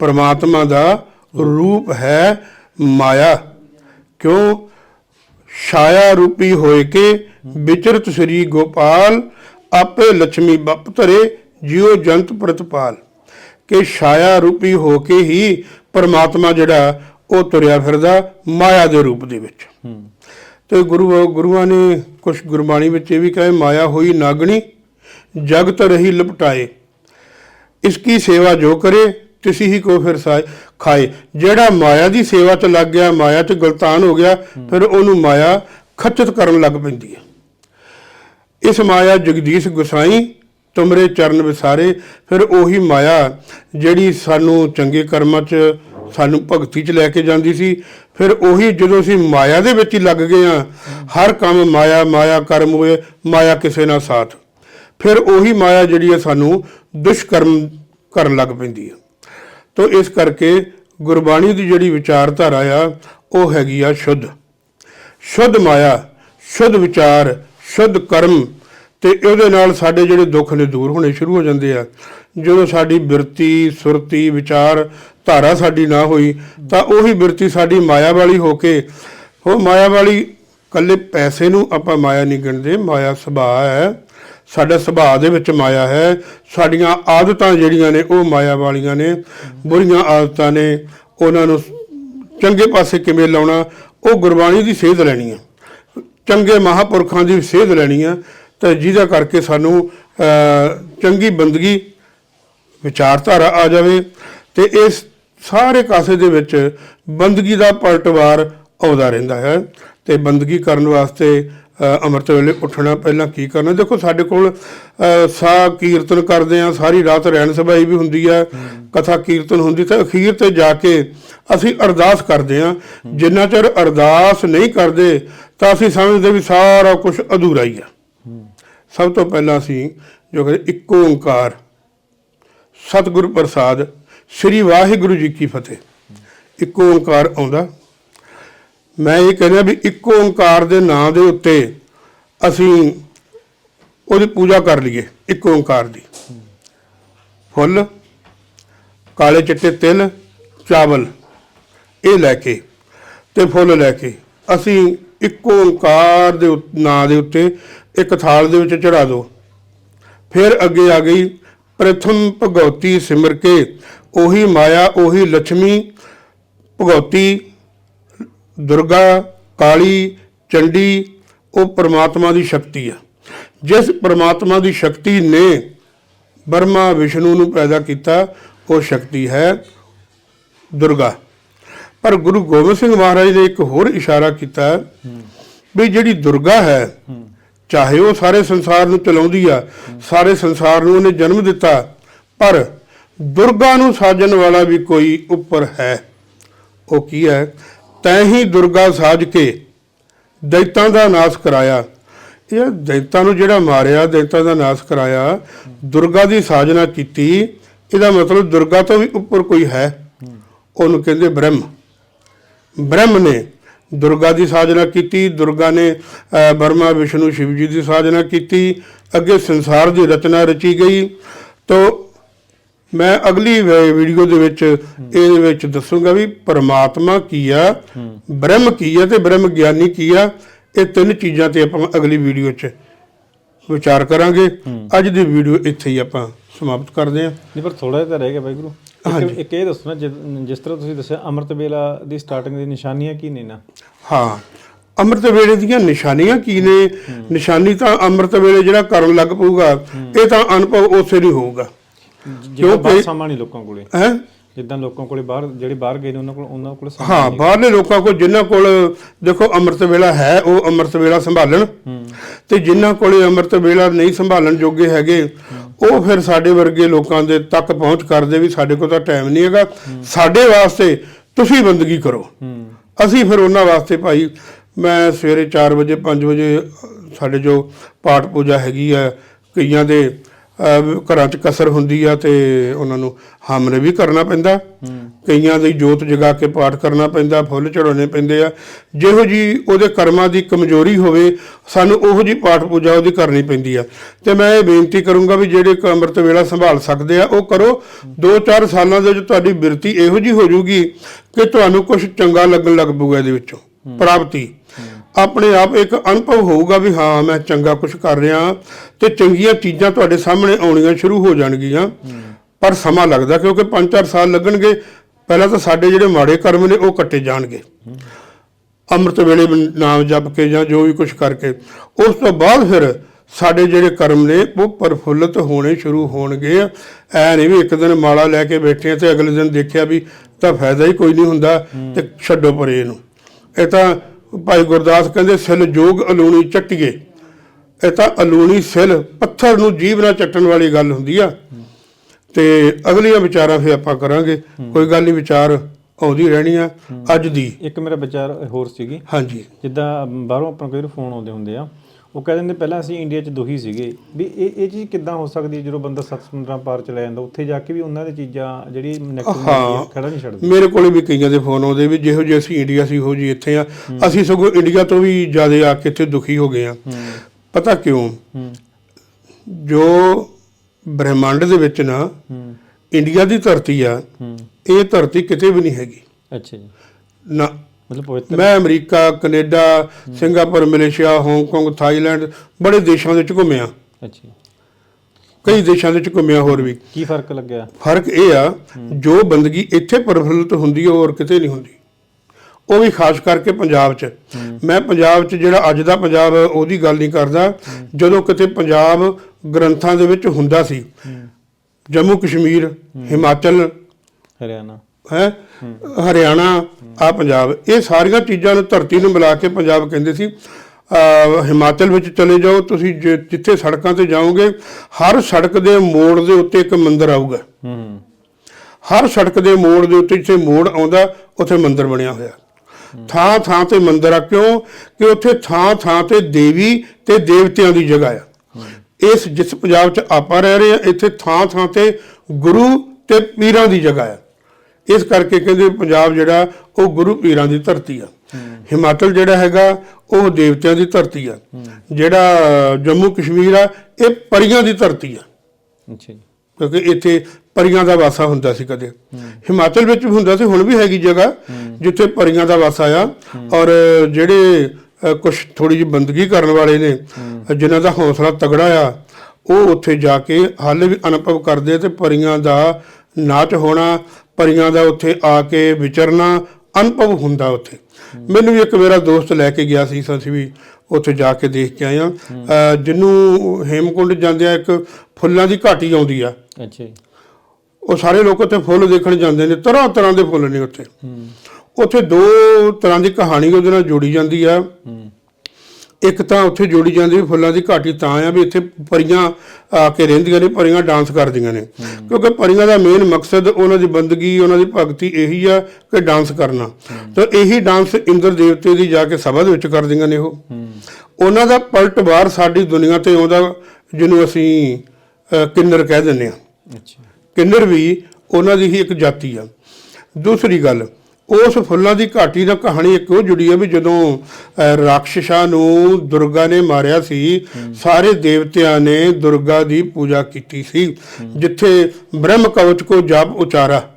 ਪ੍ਰਮਾਤਮਾ ਦਾ ਰੂਪ ਹੈ ਮਾਇਆ। ਕਿਉਂ? ਛਾਇਆ ਰੂਪੀ ਹੋਏ ਕੇ ਵਿਚਰਤ ਸ੍ਰੀ ਗੋਪਾਲ, ਆਪੇ ਲక్ష్ਮੀ ਬਪ ਧਰੇ, ਜਿਉ ਜੰਤ ਪ੍ਰਤਪਾਲ। ਕਿ ਛਾਇਆ ਰੂਪੀ ਹੋ ਕੇ ਹੀ ਪਰਮਾਤਮਾ ਜਿਹੜਾ ਉਹ ਤੁਰਿਆ ਫਿਰਦਾ ਮਾਇਆ ਦੇ ਰੂਪ ਦੇ ਵਿੱਚ। ਤੇ ਗੁਰੂ ਗੁਰੂਆਂ ਨੇ ਕੁਝ ਗੁਰਬਾਣੀ ਵਿੱਚ ਇਹ ਵੀ ਕਹੇ ਮਾਇਆ ਹੋਈ ਨਾਗਣੀ ਜਗਤ ਰਹੀ ਲਪਟਾਏ। ਇਸ ਕੀ ਸੇਵਾ ਜੋ ਕਰੇ ਤਿਸੀ ਹੀ ਕੋ ਫਿਰ ਖਾਏ। ਜਿਹੜਾ ਮਾਇਆ ਦੀ ਸੇਵਾ 'ਚ ਲੱਗ ਗਿਆ ਮਾਇਆ 'ਚ ਗਲਤਾਨ ਹੋ ਗਿਆ ਫਿਰ ਉਹਨੂੰ ਮਾਇਆ ਖੱਚਤ ਕਰਨ ਲੱਗ ਪੈਂਦੀ ਹੈ। ਇਸ ਮਾਇਆ ਜਗਦੀਸ਼ ਗੁਸਾਈ ਤੁਮਰੇ ਚਰਨ ਵਿਸਾਰੇ, ਫਿਰ ਉਹੀ ਮਾਇਆ ਜਿਹੜੀ ਸਾਨੂੰ ਚੰਗੇ ਕਰਮਾਂ 'ਚ, ਸਾਨੂੰ ਭਗਤੀ 'ਚ ਲੈ ਕੇ ਜਾਂਦੀ ਸੀ। ਫਿਰ ਉਹੀ ਜਦੋਂ ਅਸੀਂ ਮਾਇਆ ਦੇ ਵਿੱਚ ਹੀ ਲੱਗ ਗਏ ਆ ਹਰ ਕੰਮ ਮਾਇਆ ਮਾਇਆ ਕਰਮ ਹੋਏ, ਮਾਇਆ ਕਿਸੇ ਨਾਲ ਸਾਥ। ਫਿਰ ਉਹੀ ਮਾਇਆ ਜਿਹੜੀ ਹੈ ਸਾਨੂੰ ਦੁਸ਼ਕਰਮ ਕਰਨ ਲੱਗ ਪੈਂਦੀ ਹੈ। ਤੋ ਇਸ ਕਰਕੇ ਗੁਰਬਾਣੀ ਦੀ ਜਿਹੜੀ ਵਿਚਾਰਧਾਰਾ ਆ, ਉਹ ਹੈਗੀ ਆ ਸ਼ੁੱਧ। ਸ਼ੁੱਧ ਮਾਇਆ, ਸ਼ੁੱਧ ਵਿਚਾਰ, ਸ਼ੁੱਧ ਕਰਮ ਤੇ ਉਹਦੇ ਨਾਲ ਸਾਡੇ ਜਿਹੜੇ ਦੁੱਖ ਨੇ ਦੂਰ ਹੋਣੇ ਸ਼ੁਰੂ ਹੋ ਜਾਂਦੇ ਆ। ਜਦੋਂ ਸਾਡੀ ਬਿਰਤੀ, ਸੁਰਤੀ, ਵਿਚਾਰ, ਧਾਰਾ ਸਾਡੀ ਨਾ ਹੋਈ, ਤਾਂ ਉਹੀ ਬਿਰਤੀ ਸਾਡੀ ਮਾਇਆ ਵਾਲੀ ਹੋ ਕੇ, ਉਹ ਮਾਇਆ ਵਾਲੀ ਕੱਲੇ ਪੈਸੇ ਨੂੰ ਆਪਾਂ ਮਾਇਆ ਨਹੀਂ ਗਿਣਦੇ, ਮਾਇਆ ਸੁਭਾਅ ਹੈ। ਸਾਡਾ ਸੁਭਾਅ ਦੇ ਵਿੱਚ ਮਾਇਆ ਹੈ। ਸਾਡੀਆਂ ਆਦਤਾਂ ਜਿਹੜੀਆਂ ਨੇ, ਉਹ ਮਾਇਆ ਵਾਲੀਆਂ ਨੇ। ਬੁਰੀਆਂ ਆਦਤਾਂ ਨੇ। ਉਹਨਾਂ ਨੂੰ ਚੰਗੇ ਪਾਸੇ ਕਿਵੇਂ ਲਾਉਣਾ, ਉਹ ਗੁਰਬਾਣੀ ਦੀ ਸੇਧ ਲੈਣੀ ਆ। ਚੰਗੇ ਮਹਾਪੁਰਖਾਂ ਦੀ ਸੇਧ ਲੈਣੀ ਆ। ਤੇ ਜਿਹਦਾ ਕਰਕੇ ਸਾਨੂੰ ਚੰਗੀ ਬੰਦਗੀ ਵਿਚਾਰਧਾਰਾ ਆ ਜਾਵੇ ਤੇ ਇਸ ਸਾਰੇ ਕਾਸੇ ਦੇ ਵਿੱਚ ਬੰਦਗੀ ਦਾ ਪਲਟਵਾਰ ਆਉਂਦਾ ਰਹਿੰਦਾ ਹੈ। ਤੇ ਬੰਦਗੀ ਕਰਨ ਵਾਸਤੇ ਅੰਮ੍ਰਿਤ ਵੇਲੇ ਉੱਠਣਾ ਪਹਿਲਾਂ ਕੀ ਕਰਨਾ? ਦੇਖੋ ਸਾਡੇ ਕੋਲ ਅ, ਸਾ ਕੀਰਤਨ ਕਰਦੇ ਆ ਸਾਰੀ ਰਾਤ ਰਹਿਣ ਸਭਾਈ ਵੀ ਹੁੰਦੀ ਆ ਕਥਾ ਕੀਰਤਨ ਹੁੰਦੀ ਤੇ ਅਖੀਰ ਤੇ ਜਾ ਕੇ ਅਸੀਂ ਅਰਦਾਸ ਕਰਦੇ ਆ ਜਿੰਨਾ ਚਿਰ ਅਰਦਾਸ ਨਹੀਂ ਕਰਦੇ ਤਾਂ ਅਸੀਂ ਸਮਝਦੇ ਵੀ ਸਾਰਾ ਕੁਝ ਅਧੂਰਾ ਹੀ ਆ। ਸਭ ਤੋਂ ਪਹਿਲਾਂ ਅਸੀਂ ਜੋ ਕਿ ਇੱਕ ਓੰਕਾਰ, ਸਤਿਗੁਰ ਪ੍ਰਸਾਦ, ਸ੍ਰੀ ਵਾਹਿਗੁਰੂ ਜੀ ਕੀ ਫਤਿਹ। ਇੱਕ ਓੰਕਾਰ ਆਉਂਦਾ। ਮੈਂ ਇਹ ਕਹਿੰਦਾ ਵੀ ਇੱਕ ਓੰਕਾਰ ਦੇ ਨਾਂ ਦੇ ਉੱਤੇ ਅਸੀਂ ਉਹਦੀ ਪੂਜਾ ਕਰ ਲਈਏ, ਇੱਕ ਓੰਕਾਰ ਦੀ। ਫੁੱਲ, ਕਾਲੇ ਚਿੱਟੇ ਤਿਲ, ਚਾਵਲ, ਇਹ ਲੈ ਕੇ ਤੇ ਫੁੱਲ ਲੈ ਕੇ ਅਸੀਂ ਇੱਕ ਓੰਕਾਰ ਦੇ ਉ- ਨਾਂ ਦੇ ਉੱਤੇ ਇੱਕ ਥਾਲ ਦੇ ਵਿੱਚ ਚੜਾ ਦਿਓ ਫਿਰ ਅੱਗੇ ਆ ਗਈ ਪ੍ਰਥਮ ਭਗਉਤੀ ਸਿਮਰ ਕੇ। ਉਹੀ ਮਾਇਆ, ਉਹੀ ਲక్ష్ਮੀ ਭਗਉਤੀ ਦੁਰਗਾ, ਕਾਲੀ, ਚੰਡੀ, ਉਹ ਪ੍ਰਮਾਤਮਾ ਦੀ ਸ਼ਕਤੀ ਆ। ਜਿਸ ਪ੍ਰਮਾਤਮਾ ਦੀ ਸ਼ਕਤੀ ਨੇ ਬਰਮਾ, ਵਿਸ਼ਨੂੰ ਨੂੰ ਪੈਦਾ ਕੀਤਾ, ਉਹ ਸ਼ਕਤੀ ਹੈ ਦੁਰਗਾ। ਪਰ ਗੁਰੂ ਗੋਬਿੰਦ ਸਿੰਘ ਮਹਾਰਾਜ ਨੇ ਇੱਕ ਹੋਰ ਇਸ਼ਾਰਾ ਕੀਤਾ ਵੀ ਜਿਹੜੀ ਦੁਰਗਾ ਹੈ। ਚਾਹੇ ਉਹ ਸਾਰੇ ਸੰਸਾਰ ਨੂੰ ਚਲਾਉਂਦੀ ਆ, ਸਾਰੇ ਸੰਸਾਰ ਨੂੰ ਉਹਨੇ ਜਨਮ ਦਿੱਤਾ, ਪਰ ਦੁਰਗਾ ਨੂੰ ਸਾਜਣ ਵਾਲਾ ਵੀ ਕੋਈ ਉੱਪਰ ਹੈ। ਉਹ ਕੀ ਹੈ? ਤੈਂ ਹੀ ਦੁਰਗਾ ਸਾਜ ਕੇ ਦੈਤਾਂ ਦਾ ਨਾਸ਼ ਕਰਾਇਆ। ਇਹ ਦੈਤਾਂ ਨੂੰ ਜਿਹੜਾ ਮਾਰਿਆ, ਦੈਤਾਂ ਦਾ ਨਾਸ਼ ਕਰਾਇਆ, ਦੁਰਗਾ ਦੀ ਸਾਜਨਾ ਕੀਤੀ, ਇਹਦਾ ਮਤਲਬ ਦੁਰਗਾ ਤੋਂ ਵੀ ਉੱਪਰ ਕੋਈ ਹੈ। ਉਹਨੂੰ ਕਹਿੰਦੇ ਬ੍ਰਹਮ। ਬ੍ਰਹਮ ਨੇ ਦੁਰਗਾ ਦੀ ਸਾਜਨਾ ਕੀਤੀ ਦੁਰਗਾ ਨੇ ਬਰਮਾ ਵਿਸ਼ਨੂੰ ਸ਼ਿਵ ਜੀ ਦੀ ਸਾਜਨਾ ਕੀਤੀ ਅੱਗੇ ਸੰਸਾਰ ਦੀ ਰਚਨਾ ਰਚੀ ਗਈ। ਤੋਂ ਮੈਂ ਅਗਲੀ ਵੀਡੀਓ ਦੇ ਵਿੱਚ ਇਹਦੇ ਵਿੱਚ ਦੱਸੂਗਾ ਵੀ ਪਰਮਾਤਮਾ ਕੀ ਆ ਬ੍ਰਹਮ ਕੀ ਆ ਤੇ ਬ੍ਰਹਮ ਗਿਆਨੀ ਕੀ ਆ ਇਹ ਤਿੰਨ ਚੀਜ਼ਾਂ ਤੇ ਆਪਾਂ ਅਗਲੀ ਵੀਡੀਓ 'ਚ ਵਿਚਾਰ ਕਰਾਂਗੇ। ਅੱਜ ਦੀ ਵੀਡੀਓ ਇੱਥੇ ਹੀ ਆਪਾਂ ਸਮਾਪਤ ਕਰਦੇ ਹਾਂ। ਨਹੀਂ ਪਰ ਥੋੜਾ ਜਿਹਾ ਰਹਿ ਗਿਆ ਬਾਈ ਗੁਰੂ। ਇੱਕ- ਇਹ ਦੱਸੋ ਨਾ ਜਿ- ਜਿਸ ਤਰ੍ਹਾਂ ਤੁਸੀਂ ਦੱਸਿਆ ਅੰਮ੍ਰਿਤ ਵੇਲਾ ਦੀ ਸਟਾਰਟਿੰਗ ਦੀ ਨਿਸ਼ਾਨੀਆਂ ਕੀ ਨੇ ਨਾ? ਹਾਂ। ਅੰਮ੍ਰਿਤ ਵੇਲੇ ਦੀਆਂ ਨਿਸ਼ਾਨੀਆਂ ਕੀ ਨੇ? ਨਿਸ਼ਾਨੀ ਤਾਂ ਅੰਮ੍ਰਿਤ ਵੇਲੇ ਜਿਹੜਾ ਕਰਨ ਲੱਗ ਪਊਗਾ ਇਹ ਤਾਂ ਅਨੁਭਵ ਉਸੇ ਨਹੀਂ ਹੋਊਗਾ। ਜਿਹੜਾ ਬਾਹਰ ਸਮਾਂ ਨਹੀਂ ਲੋਕਾਂ ਕੋਲੇ। ਹੈ? ਜਿੱਦਾਂ ਲੋਕਾਂ ਕੋਲੇ ਬਾਹਰ ਜਿਹੜੇ ਬਾਹਰ ਗਏ ਨੇ ਉਹਨਾਂ ਕੋਲ ਉਹਨਾਂ ਕੋਲ ਹਾਂ ਬਾਹਰਲੇ ਲੋਕਾਂ ਕੋਲ ਜਿਨ੍ਹਾਂ ਕੋਲ ਦੇਖੋ ਅੰਮ੍ਰਿਤ ਵੇਲਾ ਹੈ ਉਹ ਅੰਮ੍ਰਿਤ ਵੇਲਾ ਸੰਭਾਲਣ। ਤੇ ਜਿਨ੍ਹਾਂ ਕੋਲੇ ਅੰਮ੍ਰਿਤ ਵੇਲਾ ਨਹੀਂ ਸੰਭਾਲਣ ਜੋਗੇ ਹੈਗੇ ਉਹ ਫਿਰ ਸਾਡੇ ਵਰਗੇ ਲੋਕਾਂ ਦੇ ਤੱਕ ਪਹੁੰਚ ਕਰਦੇ ਵੀ ਸਾਡੇ ਕੋਲ ਤਾਂ ਟਾਈਮ ਨਹੀਂ ਹੈਗਾ। ਸਾਡੇ ਵਾਸਤੇ ਤੁਸੀਂ ਬੰਦਗੀ ਕਰੋ। ਹੂੰ। ਅਸੀਂ ਫਿਰ ਉਹਨਾਂ ਵਾਸਤੇ ਭਾਈ, ਮੈਂ ਸਵੇਰੇ 4 ਵਜੇ 5 ਵਜੇ ਸਾਡੇ ਜੋ ਪਾਠ ਪੂਜਾ ਹੈਗੀ ਆ ਕਈਆਂ ਦੇ ਘਰਾਂ 'ਚ ਕਸਰ ਹੁੰਦੀ ਆ ਤੇ ਉਹਨਾਂ ਨੂੰ ਹਮਲੇ ਵੀ ਕਰਨਾ ਪੈਂਦਾ। ਕਈਆਂ ਦੀ ਜੋਤ ਜਗਾ ਕੇ ਪਾਠ ਕਰਨਾ ਪੈਂਦਾ, ਫੁੱਲ ਚੜਾਉਣੇ ਪੈਂਦੇ ਆ। ਜਿਹੋ ਜੀ ਉਹਦੇ ਕਰਮਾਂ ਦੀ ਕਮਜ਼ੋਰੀ ਹੋਵੇ, ਸਾਨੂੰ ਉਹੋ ਜੀ ਪਾਠ ਪੂਜਾ ਉਹਦੀ ਕਰਨੀ ਪੈਂਦੀ ਆ। ਤੇ ਮੈਂ ਇਹ ਬੇਨਤੀ ਕਰੂੰਗਾ ਵੀ ਜਿਹੜੇ ਅੰਮ੍ਰਿਤ ਵੇਲਾ ਸੰਭਾਲ ਸਕਦੇ ਆ, ਉਹ ਕਰੋ। 2-4 ਸਾਲਾਂ ਦੇ ਵਿੱਚ ਤੁਹਾਡੀ ਬਿਰਤੀ ਇਹੋ ਜੀ ਹੋ ਜੂਗੀ ਕਿ ਤੁਹਾਨੂੰ ਕੁਝ ਚੰਗਾ ਲੱਗਣ ਲੱਗ ਪਊਗਾ ਇਹਦੇ ਵਿੱਚੋਂ। ਪ੍ਰਾਪਤੀ। ਆਪਣੇ ਆਪ ਇੱਕ ਅਨੁਭਵ ਹੋਊਗਾ ਵੀ ਹਾਂ, ਮੈਂ ਚੰਗਾ ਕੁਝ ਕਰ ਰਿਹਾ ਤੇ ਚੰਗੀਆਂ ਚੀਜ਼ਾਂ ਤੁਹਾਡੇ ਸਾਹਮਣੇ ਆਉਣੀਆਂ ਸ਼ੁਰੂ ਹੋ ਜਾਣਗੀਆਂ। ਪਰ ਸਮਾਂ ਲੱਗਦਾ ਕਿਉਂਕਿ 5-4 ਸਾਲ ਲੱਗਣਗੇ। ਪਹਿਲਾਂ ਤਾਂ ਸਾਡੇ ਜਿਹੜੇ ਮਾੜੇ ਕਰਮ ਨੇ, ਉਹ ਕੱਟੇ ਜਾਣਗੇ। ਅੰਮ੍ਰਿਤ ਵੇਲੇ ਨਾਮ ਜਪ ਕੇ ਜਾਂ ਜੋ ਵੀ ਕੁਝ ਕਰਕੇ। ਉਸ ਤੋਂ ਬਾਅਦ ਫਿਰ ਸਾਡੇ ਜਿਹੜੇ ਕਰਮ ਨੇ, ਉਹ ਪਰਫੁੱਲਤ ਹੋਣੇ ਸ਼ੁਰੂ ਹੋਣਗੇ। ਐ ਨਹੀਂ ਵੀ ਇੱਕ ਦਿਨ ਮਾਲਾ ਲੈ ਕੇ ਬੈਠੇ ਆ ਤੇ ਅਗਲੇ ਦਿਨ ਦੇਖਿਆ ਵੀ ਤਾਂ ਫਾਇਦਾ ਹੀ ਕੋਈ ਨਹੀਂ ਹੁੰਦਾ ਤੇ ਛੱਡੋ ਪਰੇ ਇਹਨੂੰ। ਇਹ ਤਾਂ ਭਾਈ ਗੁਰਦਾਸ ਕਹਿੰਦੇ ਸਿਲ ਜੋਗ ਅਲੂਣੀ ਚੱਟੀਏ। ਇਹ ਤਾਂ ਅਲੂਣੀ ਸਿਲ ਪੱਥਰ ਨੂੰ ਜੀਭ ਨਾਲ ਚੱਟਣ ਵਾਲੀ ਗੱਲ ਹੁੰਦੀ ਆ। ਤੇ ਅਗਲੀਆਂ ਵਿਚਾਰਾਂ ਫਿਰ ਆਪਾਂ ਕਰਾਂਗੇ। ਕੋਈ ਗੱਲ ਨਹੀਂ ਵਿਚਾਰ ਆਉਂਦੀ ਰਹਿਣੀ ਆ। ਅੱਜ ਦੀ। ਇੱਕ ਮੇਰਾ ਵਿਚਾਰ ਹੋਰ ਸੀਗੀ। ਹਾਂਜੀ। ਜਿੱਦਾਂ ਬਾਹਰੋਂ ਆਪਾਂ ਕਈ ਫੋਨ ਆਉਂਦੇ ਹੁੰਦੇ ਆ। ਉਹ ਕਹਿ ਦਿੰਦੇ ਪਹਿਲਾਂ ਅਸੀਂ ਇੰਡੀਆ 'ਚ ਦੁਖੀ ਸੀਗੇ ਵੀ ਇਹ ਇਹ ਚੀਜ਼ ਕਿੱਦਾਂ ਹੋ ਸਕਦੀ ਹੈ ਜਦੋਂ ਬੰਦਾ ਸੱਤ ਸਮੁੰਦਰਾਂ ਪਾਰ ਚਲਾ ਜਾਂਦਾ ਉੱਥੇ ਜਾ ਕੇ ਵੀ ਉਹਨਾਂ ਦੀ ਚੀਜ਼ਾਂ ਜਿਹੜੀ ਨੈਗੇਟਿਵ। ਖੜਾ ਨਹੀਂ ਛੱਡਦੀ ਮੇਰੇ ਕੋਲੇ ਵੀ ਕਈਆਂ ਦੇ ਫੋਨ ਆਉਂਦੇ ਵੀ ਜਿਹੋ ਜਿਹੇ ਅਸੀਂ ਇੰਡੀਆ ਸੀ ਹੋ ਜੀ ਇੱਥੇ ਆ। ਅਸੀਂ ਸਗੋਂ ਇੰਡੀਆ ਤੋਂ ਵੀ ਜ਼ਿਆਦਾ ਆ ਕੇ ਇੱਥੇ ਦੁਖੀ ਹੋ ਗਏ ਆ। ਪਤਾ ਕਿਉਂ? ਜੋ ਬ੍ਰਹਿਮੰਡ ਦੇ ਵਿੱਚ ਨਾ ਇੰਡੀਆ ਦੀ ਧਰਤੀ ਆ ਇਹ ਧਰਤੀ ਕਿਤੇ ਵੀ ਨਹੀਂ ਹੈਗੀ। ਅੱਛਾ ਜੀ। ਨਾ ਮਤਲਬ ਪਵਿੱਤਰ ਮੈਂ America Canada Singapore Malaysia Hong Kong Thailand ਬੜੇ ਦੇਸ਼ਾਂ ਦੇ ਵਿੱਚ ਘੁੰਮਿਆ। ਅੱਛਾ। ਕਈ ਦੇਸ਼ਾਂ ਦੇ ਵਿੱਚ ਘੁੰਮਿਆ ਹੋਰ ਵੀ। ਕੀ ਫ਼ਰਕ ਲੱਗਿਆ? ਫ਼ਰਕ ਇਹ ਆ ਜੋ ਬੰਦਗੀ ਇੱਥੇ ਪ੍ਰਫੁੱਲਤ ਹੁੰਦੀ ਹੈ ਹੋਰ ਕਿਤੇ ਨਹੀਂ ਹੁੰਦੀ। ਉਹ ਵੀ ਖਾਸ ਕਰਕੇ ਪੰਜਾਬ 'ਚ। ਮੈਂ ਪੰਜਾਬ 'ਚ ਜਿਹੜਾ ਅੱਜ ਦਾ ਪੰਜਾਬ ਉਹਦੀ ਗੱਲ ਨਹੀਂ ਕਰਦਾ। ਜਦੋਂ ਕਿਤੇ ਪੰਜਾਬ ਗ੍ਰੰਥਾਂ ਦੇ ਵਿੱਚ ਹੁੰਦਾ ਸੀ ਜੰਮੂ ਕਸ਼ਮੀਰ ਹਿਮਾਚਲ ਹਰਿਆਣਾ। ਹੈ? ਹਰਿਆਣਾ ਆ ਪੰਜਾਬ ਇਹ ਸਾਰੀਆਂ ਚੀਜ਼ਾਂ ਨੂੰ ਧਰਤੀ ਨੂੰ ਮਿਲਾ ਕੇ ਪੰਜਾਬ ਕਹਿੰਦੇ ਸੀ ਹਿਮਾਚਲ ਵਿੱਚ ਚਲੇ ਜਾਓ ਤੁਸੀਂ ਜਿੱਥੇ ਸੜਕਾਂ ਤੇ ਜਾਓਗੇ ਹਰ ਸੜਕ ਦੇ ਮੋੜ ਦੇ ਉੱਤੇ ਇੱਕ ਮੰਦਿਰ ਆਊਗਾ। ਹਰ ਸੜਕ ਦੇ ਮੋੜ ਦੇ ਉੱਤੇ ਜਿੱਥੇ ਮੋੜ ਆਉਂਦਾ ਉੱਥੇ ਮੰਦਿਰ ਬਣਿਆ ਹੋਇਆ। ਥਾਂ ਥਾਂ ਤੇ ਮੰਦਿਰ ਆ ਕਿਉਂ? ਕਿ ਉੱਥੇ ਥਾਂ ਥਾਂ ਤੇ ਦੇਵੀ ਤੇ ਦੇਵਤਿਆਂ ਦੀ ਜਗ੍ਹਾ ਆ। ਇਸ ਜਿਸ ਪੰਜਾਬ 'ਚ ਆਪਾਂ ਰਹਿ ਰਹੇ ਆ ਇੱਥੇ ਥਾਂ ਥਾਂ ਤੇ ਗੁਰੂ ਤੇ ਪੀਰਾਂ ਦੀ ਜਗ੍ਹਾ ਆ। ਇਸ ਕਰਕੇ ਕਹਿੰਦੇ ਪੰਜਾਬ ਜਿਹੜਾ ਉਹ ਗੁਰੂ ਪੀਰਾਂ ਦੀ ਧਰਤੀ ਆ। ਹਿਮਾਚਲ ਜਿਹੜਾ ਹੈਗਾ ਉਹ ਦੇਵਤਿਆਂ ਦੀ ਧਰਤੀ ਆ। ਜਿਹੜਾ ਜੰਮੂ ਕਸ਼ਮੀਰ ਆ ਇਹ ਪਰੀਆਂ ਦੀ ਧਰਤੀ ਆ। ਅੱਛਾ ਜੀ। ਕਿਉਂਕਿ ਇੱਥੇ ਪਰੀਆਂ ਦਾ ਵਾਸਾ ਹੁੰਦਾ ਸੀ ਕਦੇ। ਹਿਮਾਚਲ ਵਿੱਚ ਵੀ ਹੁੰਦਾ ਸੀ ਹੁਣ ਵੀ ਹੈਗੀ ਜਗ੍ਹਾ ਜਿੱਥੇ ਪਰੀਆਂ ਦਾ ਵਾਸਾ ਆ। ਔਰ ਜਿਹੜੇ ਕੁਝ ਥੋੜੀ ਜਿਹੀ ਬੰਦਗੀ ਕਰਨ ਵਾਲੇ ਨੇ ਜਿਨ੍ਹਾਂ ਦਾ ਹੌਸਲਾ ਤਗੜਾ ਆ ਉਹ ਉੱਥੇ ਜਾ ਕੇ ਹਾਲੇ ਵੀ ਅਨੁਭਵ ਕਰਦੇ ਤੇ ਪਰੀਆਂ ਦਾ ਨਾਚ ਹੋਣਾ ਪਰੀਆਂ ਦਾ ਉੱਥੇ ਆ ਕੇ ਵਿਚਰਨਾ ਅਨੁਭਵ ਹੁੰਦਾ ਉੱਥੇ। ਮੈਨੂੰ ਇੱਕ ਮੇਰਾ ਦੋਸਤ ਲੈ ਕੇ ਗਿਆ ਸੀ ਅਸੀਂ ਵੀ ਉੱਥੇ ਜਾ ਕੇ ਦੇਖ ਕੇ ਆਏ ਆ ਜਿਹਨੂੰ ਹੇਮਕੁੰਡ ਜਾਂਦਿਆਂ ਇੱਕ ਫੁੱਲਾਂ ਦੀ ਘਾਟੀ ਆਉਂਦੀ ਆ। ਅੱਛਾ ਉਹ ਸਾਰੇ ਲੋਕ ਉੱਥੇ ਫੁੱਲ ਦੇਖਣ ਜਾਂਦੇ ਨੇ ਤਰ੍ਹਾਂ ਤਰ੍ਹਾਂ ਦੇ ਫੁੱਲ ਨੇ ਉੱਥੇ। ਉੱਥੇ ਦੋ ਤਰ੍ਹਾਂ ਦੀ ਕਹਾਣੀ ਉਹਦੇ ਨਾਲ ਜੋੜੀ ਜਾਂਦੀ ਆ। ਇੱਕ ਤਾਂ ਉੱਥੇ ਜੋੜੀ ਜਾਂਦੀ ਵੀ ਫੁੱਲਾਂ ਦੀ ਘਾਟੀ ਤਾਂ ਆ ਵੀ ਇੱਥੇ ਪਰੀਆਂ ਆ ਕੇ ਰਹਿੰਦੀਆਂ ਨੇ ਪਰੀਆਂ ਡਾਂਸ ਕਰਦੀਆਂ ਨੇ। ਕਿਉਂਕਿ ਪਰੀਆਂ ਦਾ ਮੇਨ ਮਕਸਦ ਉਹਨਾਂ ਦੀ ਬੰਦਗੀ ਉਹਨਾਂ ਦੀ ਭਗਤੀ ਇਹੀ ਆ ਕਿ ਡਾਂਸ ਕਰਨਾ। ਤਾਂ ਇਹੀ ਡਾਂਸ ਇੰਦਰ ਦੇਵਤੇ ਦੀ ਜਾ ਕੇ ਸਭਾ ਦੇ ਵਿੱਚ ਕਰਦੀਆਂ ਨੇ ਉਹ। ਉਹਨਾਂ ਦਾ ਪਲਟਵਾਰ ਸਾਡੀ ਦੁਨੀਆ ਤੇ ਆਉਂਦਾ ਜਿਹਨੂੰ ਅਸੀਂ ਕਿੰਨਰ ਕਹਿ ਦਿੰਦੇ ਆ ਅੱਛਾ। ਕਿੰਨਰ ਵੀ ਉਹਨਾਂ ਦੀ ਹੀ ਇੱਕ ਜਾਤੀ ਆ। ਦੂਸਰੀ ਗੱਲ ਉਸ ਫੁੱਲਾਂ ਦੀ ਘਾਟੀ ਨਾਲ ਕਹਾਣੀ ਇੱਕ ਉਹ ਜੁੜੀ ਹੈ ਵੀ ਜਦੋਂ ਅਹ, ਰਾਖਸ਼ਾਂ ਨੂੰ ਦੁਰਗਾ ਨੇ ਮਾਰਿਆ ਸੀ ਸਾਰੇ ਦੇਵਤਿਆਂ ਨੇ ਦੁਰਗਾ ਦੀ ਪੂਜਾ ਕੀਤੀ ਸੀ ਜਿੱਥੇ ਬ੍ਰਹਮ ਕਵਚ ਕੋ ਜਾਪ ਉਚਾਰਾ।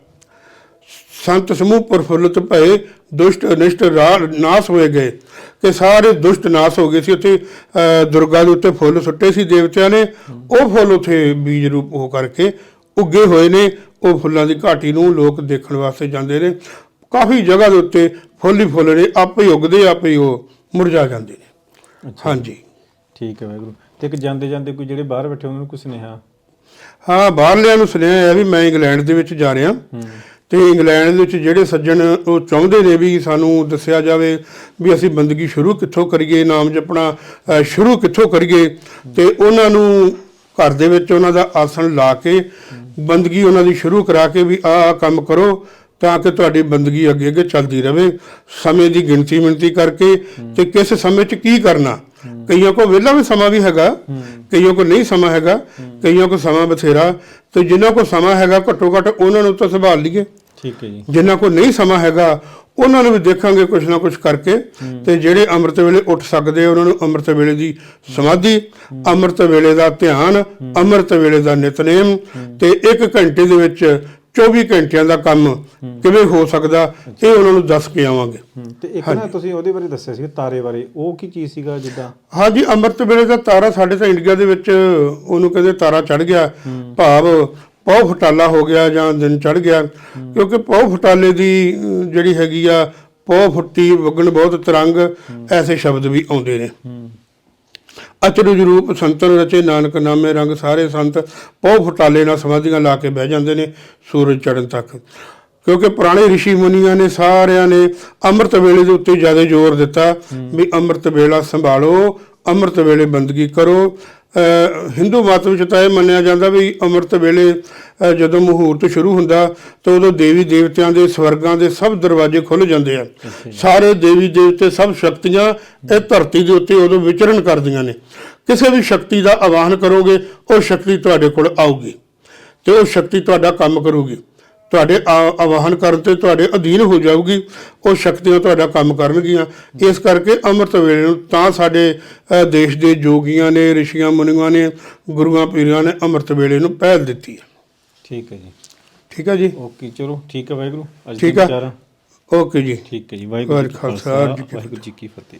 ਸੰਤ ਸਮੂਹ ਪ੍ਰਫੁੱਲਤ ਭਏ ਦੁਸ਼ਟ ਅਨਿਸ਼ਟ ਰਾ- ਨਾਸ ਹੋਏ ਗਏ ਕਿ ਸਾਰੇ ਦੁਸ਼ਟ ਨਾਸ ਹੋ ਗਏ ਸੀ। ਉੱਥੇ ਅਹ, ਦੁਰਗਾ ਦੇ ਉੱਤੇ ਫੁੱਲ ਸੁੱਟੇ ਸੀ ਦੇਵਤਿਆਂ ਨੇ। ਉਹ ਫੁੱਲ ਉੱਥੇ ਬੀਜ ਰੂਪ ਹੋ ਕਰਕੇ ਉੱਗੇ ਹੋਏ ਨੇ। ਉਹ ਫੁੱਲਾਂ ਦੀ ਘਾਟੀ ਨੂੰ ਲੋਕ ਦੇਖਣ ਵਾਸਤੇ ਜਾਂਦੇ ਨੇ। ਕਾਫੀ ਜਗ੍ਹਾ ਦੇ ਉੱਤੇ ਫੁੱਲ ਹੀ ਫੁੱਲ ਨੇ ਆਪੇ ਹੀ ਉੱਗਦੇ ਆਪੇ ਹੀ ਉਹ ਮੁਰਝਾ ਜਾਂਦੇ ਨੇ। ਹਾਂਜੀ। ਠੀਕ ਹੈ ਵਾਹਿਗੁਰੂ। ਤੇ ਇੱਕ ਜਾਂਦੇ ਜਾਂਦੇ ਕੋਈ ਜਿਹੜੇ ਬਾਹਰ ਬੈਠੇ ਉਹਨਾਂ ਨੂੰ ਕੋਈ ਸੁਨੇਹਾ? ਹਾਂ ਬਾਹਰਲਿਆਂ ਨੂੰ ਸੁਣਿਆ ਹੈ ਵੀ ਮੈਂ ਇੰਗਲੈਂਡ ਦੇ ਵਿੱਚ ਜਾ ਰਿਹਾ। ਤੇ ਇੰਗਲੈਂਡ ਦੇ ਵਿੱਚ ਜਿਹੜੇ ਸੱਜਣ ਉਹ ਚਾਹੁੰਦੇ ਨੇ ਵੀ ਸਾਨੂੰ ਦੱਸਿਆ ਜਾਵੇ ਵੀ ਅਸੀਂ ਬੰਦਗੀ ਸ਼ੁਰੂ ਕਿੱਥੋਂ ਕਰੀਏ ਨਾਮ ਜਪਣਾ ਸ਼ੁਰੂ ਕਿੱਥੋਂ ਕਰੀਏ। ਤੇ ਉਹਨਾਂ ਨੂੰ ਘਰ ਦੇ ਵਿੱਚ ਉਹਨਾਂ ਦਾ ਆਸਣ ਲਾ ਕੇ ਬੰਦਗੀ ਉਹਨਾਂ ਦੀ ਸ਼ੁਰੂ ਕਰਾ ਕੇ ਵੀ ਆਹ ਕੰਮ ਕਰੋ ਤਾਂ ਕਿ ਤੁਹਾਡੀ ਬੰਦਗੀ ਅੱਗੇ ਅੱਗੇ ਚੱਲਦੀ ਰਹੇ ਸਮੇਂ ਦੀ ਗਿਣਤੀ ਮਿਣਤੀ ਕਰਕੇ ਤੇ ਕਿਸ ਸਮੇਂ 'ਚ ਕੀ ਕਰਨਾ। ਕਈਆਂ ਕੋ ਵਿਹਲਾ ਵੀ ਸਮਾਂ ਵੀ ਹੈਗਾ ਕਈਆਂ ਕੋ ਨਹੀਂ ਸਮਾਂ ਹੈਗਾ ਕਈਆਂ ਕੋ ਸਮਾਂ ਬਥੇਰਾ। ਤੇ ਜਿਨ੍ਹਾਂ ਕੋ ਸਮਾਂ ਹੈਗਾ ਘੱਟੋ ਘੱਟ ਉਹਨਾਂ ਨੂੰ ਤਾਂ ਸੰਭਾਲ ਲਈਏ। ਠੀਕ ਹੈ ਜੀ। ਜਿਨ੍ਹਾਂ ਕੋ ਨਹੀਂ ਸਮਾਂ ਹੈਗਾ ਉਹਨਾਂ ਨੂੰ ਵੀ ਦੇਖਾਂਗੇ ਕੁਝ ਨਾ ਕੁਝ ਕਰਕੇ। ਤੇ ਜਿਹੜੇ ਅੰਮ੍ਰਿਤ ਵੇਲੇ ਉੱਠ ਸਕਦੇ ਉਹਨਾਂ ਨੂੰ ਅੰਮ੍ਰਿਤ ਵੇਲੇ ਦੀ ਸਮਾਧੀ ਅੰਮ੍ਰਿਤ ਵੇਲੇ ਦਾ ਧਿਆਨ ਅੰਮ੍ਰਿਤ ਵੇਲੇ ਦਾ ਨਿਤਨੇਮ ਤੇ 1 ਘੰਟੇ ਦੇ ਵਿੱਚ 24 ਘੰਟਿਆਂ ਦਾ ਕੰਮ ਕਿਵੇਂ ਹੋ ਸਕਦਾ ਇਹ ਉਹਨਾਂ ਨੂੰ ਦੱਸ ਕੇ ਆਵਾਂਗੇ। ਤੇ ਇੱਕ ਨਾ ਤੁਸੀਂ ਉਹਦੇ ਬਾਰੇ ਦੱਸਿਆ ਸੀ ਤਾਰੇ ਬਾਰੇ। ਉਹ ਕੀ ਚੀਜ਼ ਸੀਗਾ ਜਿੱਦਾਂ? ਹਾਂਜੀ ਅੰਮ੍ਰਿਤ ਵੇਲੇ ਦਾ ਤਾਰਾ ਸਾਡੇ ਤਾਂ ਇੰਡੀਆ ਦੇ ਵਿੱਚ ਉਹਨੂੰ ਕਹਿੰਦੇ ਤਾਰਾ ਚੜ ਗਿਆ। ਭਾਵ ਪੌ ਫਟਾਲਾ ਹੋ ਗਿਆ ਜਾਂ ਦਿਨ ਚੜ ਗਿਆ। ਕਿਉਂਕਿ ਪੌ ਫਟਾਲੇ ਦੀ ਜਿਹੜੀ ਹੈਗੀ ਆ ਪੌ ਫੁੱਟੀ ਵਗਣ ਬਹੁਤ ਤਰੰਗ ਐਸੇ ਸ਼ਬਦ ਵੀ ਆਉਂਦੇ ਨੇ। ਅਚਰਜ ਰੂਪ ਸੰਤਨ ਰਚੇ ਨਾਨਕ ਨਾਮੇ ਰੰਗ ਸਾਰੇ ਸੰਤ ਪੌ ਫਟਾਲੇ ਨਾਲ ਸਮਾਧੀਆਂ ਲਾ ਕੇ ਬਹਿ ਜਾਂਦੇ ਨੇ ਸੂਰਜ ਚੜ੍ਹਨ ਤੱਕ। ਕਿਉਂਕਿ ਪੁਰਾਣੇ ਰਿਸ਼ੀ ਮੁਨੀਆਂ ਨੇ ਸਾਰਿਆਂ ਨੇ ਅੰਮ੍ਰਿਤ ਵੇਲੇ ਦੇ ਉੱਤੇ ਜ਼ਿਆਦਾ ਜ਼ੋਰ ਦਿੱਤਾ ਵੀ ਅੰਮ੍ਰਿਤ ਵੇਲਾ ਸੰਭਾਲੋ, ਅੰਮ੍ਰਿਤ ਵੇਲੇ ਬੰਦਗੀ ਕਰੋ। ਹਿੰਦੂ ਮਤ ਵਿੱਚ ਤਾਂ ਇਹ ਮੰਨਿਆ ਜਾਂਦਾ ਵੀ ਅੰਮ੍ਰਿਤ ਵੇਲੇ ਜਦੋਂ ਮੁਹੂਰਤ ਸ਼ੁਰੂ ਹੁੰਦਾ, ਤਾਂ ਉਦੋਂ ਦੇਵੀ ਦੇਵਤਿਆਂ ਦੇ ਸਵਰਗਾਂ ਦੇ ਸਭ ਦਰਵਾਜ਼ੇ ਖੁੱਲ ਜਾਂਦੇ ਆ। ਸਾਰੇ ਦੇਵੀ ਦੇਵਤੇ ਸਭ ਸ਼ਕਤੀਆਂ ਇਹ ਧਰਤੀ ਦੇ ਉੱਤੇ ਉਦੋਂ ਵਿਚਰਨ ਕਰਦੀਆਂ ਨੇ। ਕਿਸੇ ਵੀ ਸ਼ਕਤੀ ਦਾ ਆਵਾਹਨ ਕਰੋਗੇ, ਉਹ ਸ਼ਕਤੀ ਤੁਹਾਡੇ ਕੋਲ ਆਊਗੀ ਤੇ ਉਹ ਸ਼ਕਤੀ ਤੁਹਾਡਾ ਕੰਮ ਕਰੂਗੀ। ਤੁਹਾਡੇ ਆਵਾਹਨ ਕਰਨ ਤੇ ਤੁਹਾਡੇ ਅਧੀਨ ਹੋ ਜਾਊਗੀ ਉਹ ਸ਼ਕਤੀਆਂ ਤੁਹਾਡਾ ਕੰਮ ਕਰਨਗੀਆਂ। ਇਸ ਕਰਕੇ ਅੰਮ੍ਰਿਤ ਵੇਲੇ ਨੂੰ ਤਾਂ ਸਾਡੇ ਦੇਸ਼ ਦੇ ਜੋਗੀਆਂ ਨੇ ਰਿਸ਼ੀਆਂ ਮੁਨੀਆਂ ਨੇ ਗੁਰੂਆਂ ਪੀਰਾਂ ਨੇ ਅੰਮ੍ਰਿਤ ਵੇਲੇ ਨੂੰ ਪਹਿਲ ਦਿੱਤੀ ਹੈ। ਠੀਕ ਹੈ ਜੀ। ਠੀਕ ਹੈ ਜੀ? ਓਕੇ ਚਲੋ ਠੀਕ ਹੈ ਵਾਹਿਗੁਰੂ। ਅੱਜ ਠੀਕ ਦੇ ਆ। ਵਿਚਾਰਾਂ ਓਕੇ ਜੀ। ਠੀਕ ਹੈ ਜੀ ਵਾਹਿਗੁਰੂ ਜੀ ਕਾ ਖਾਲਸਾ, ਵਾਹਿਗੁਰੂ ਜੀ ਕੀ ਫਤਿਹ।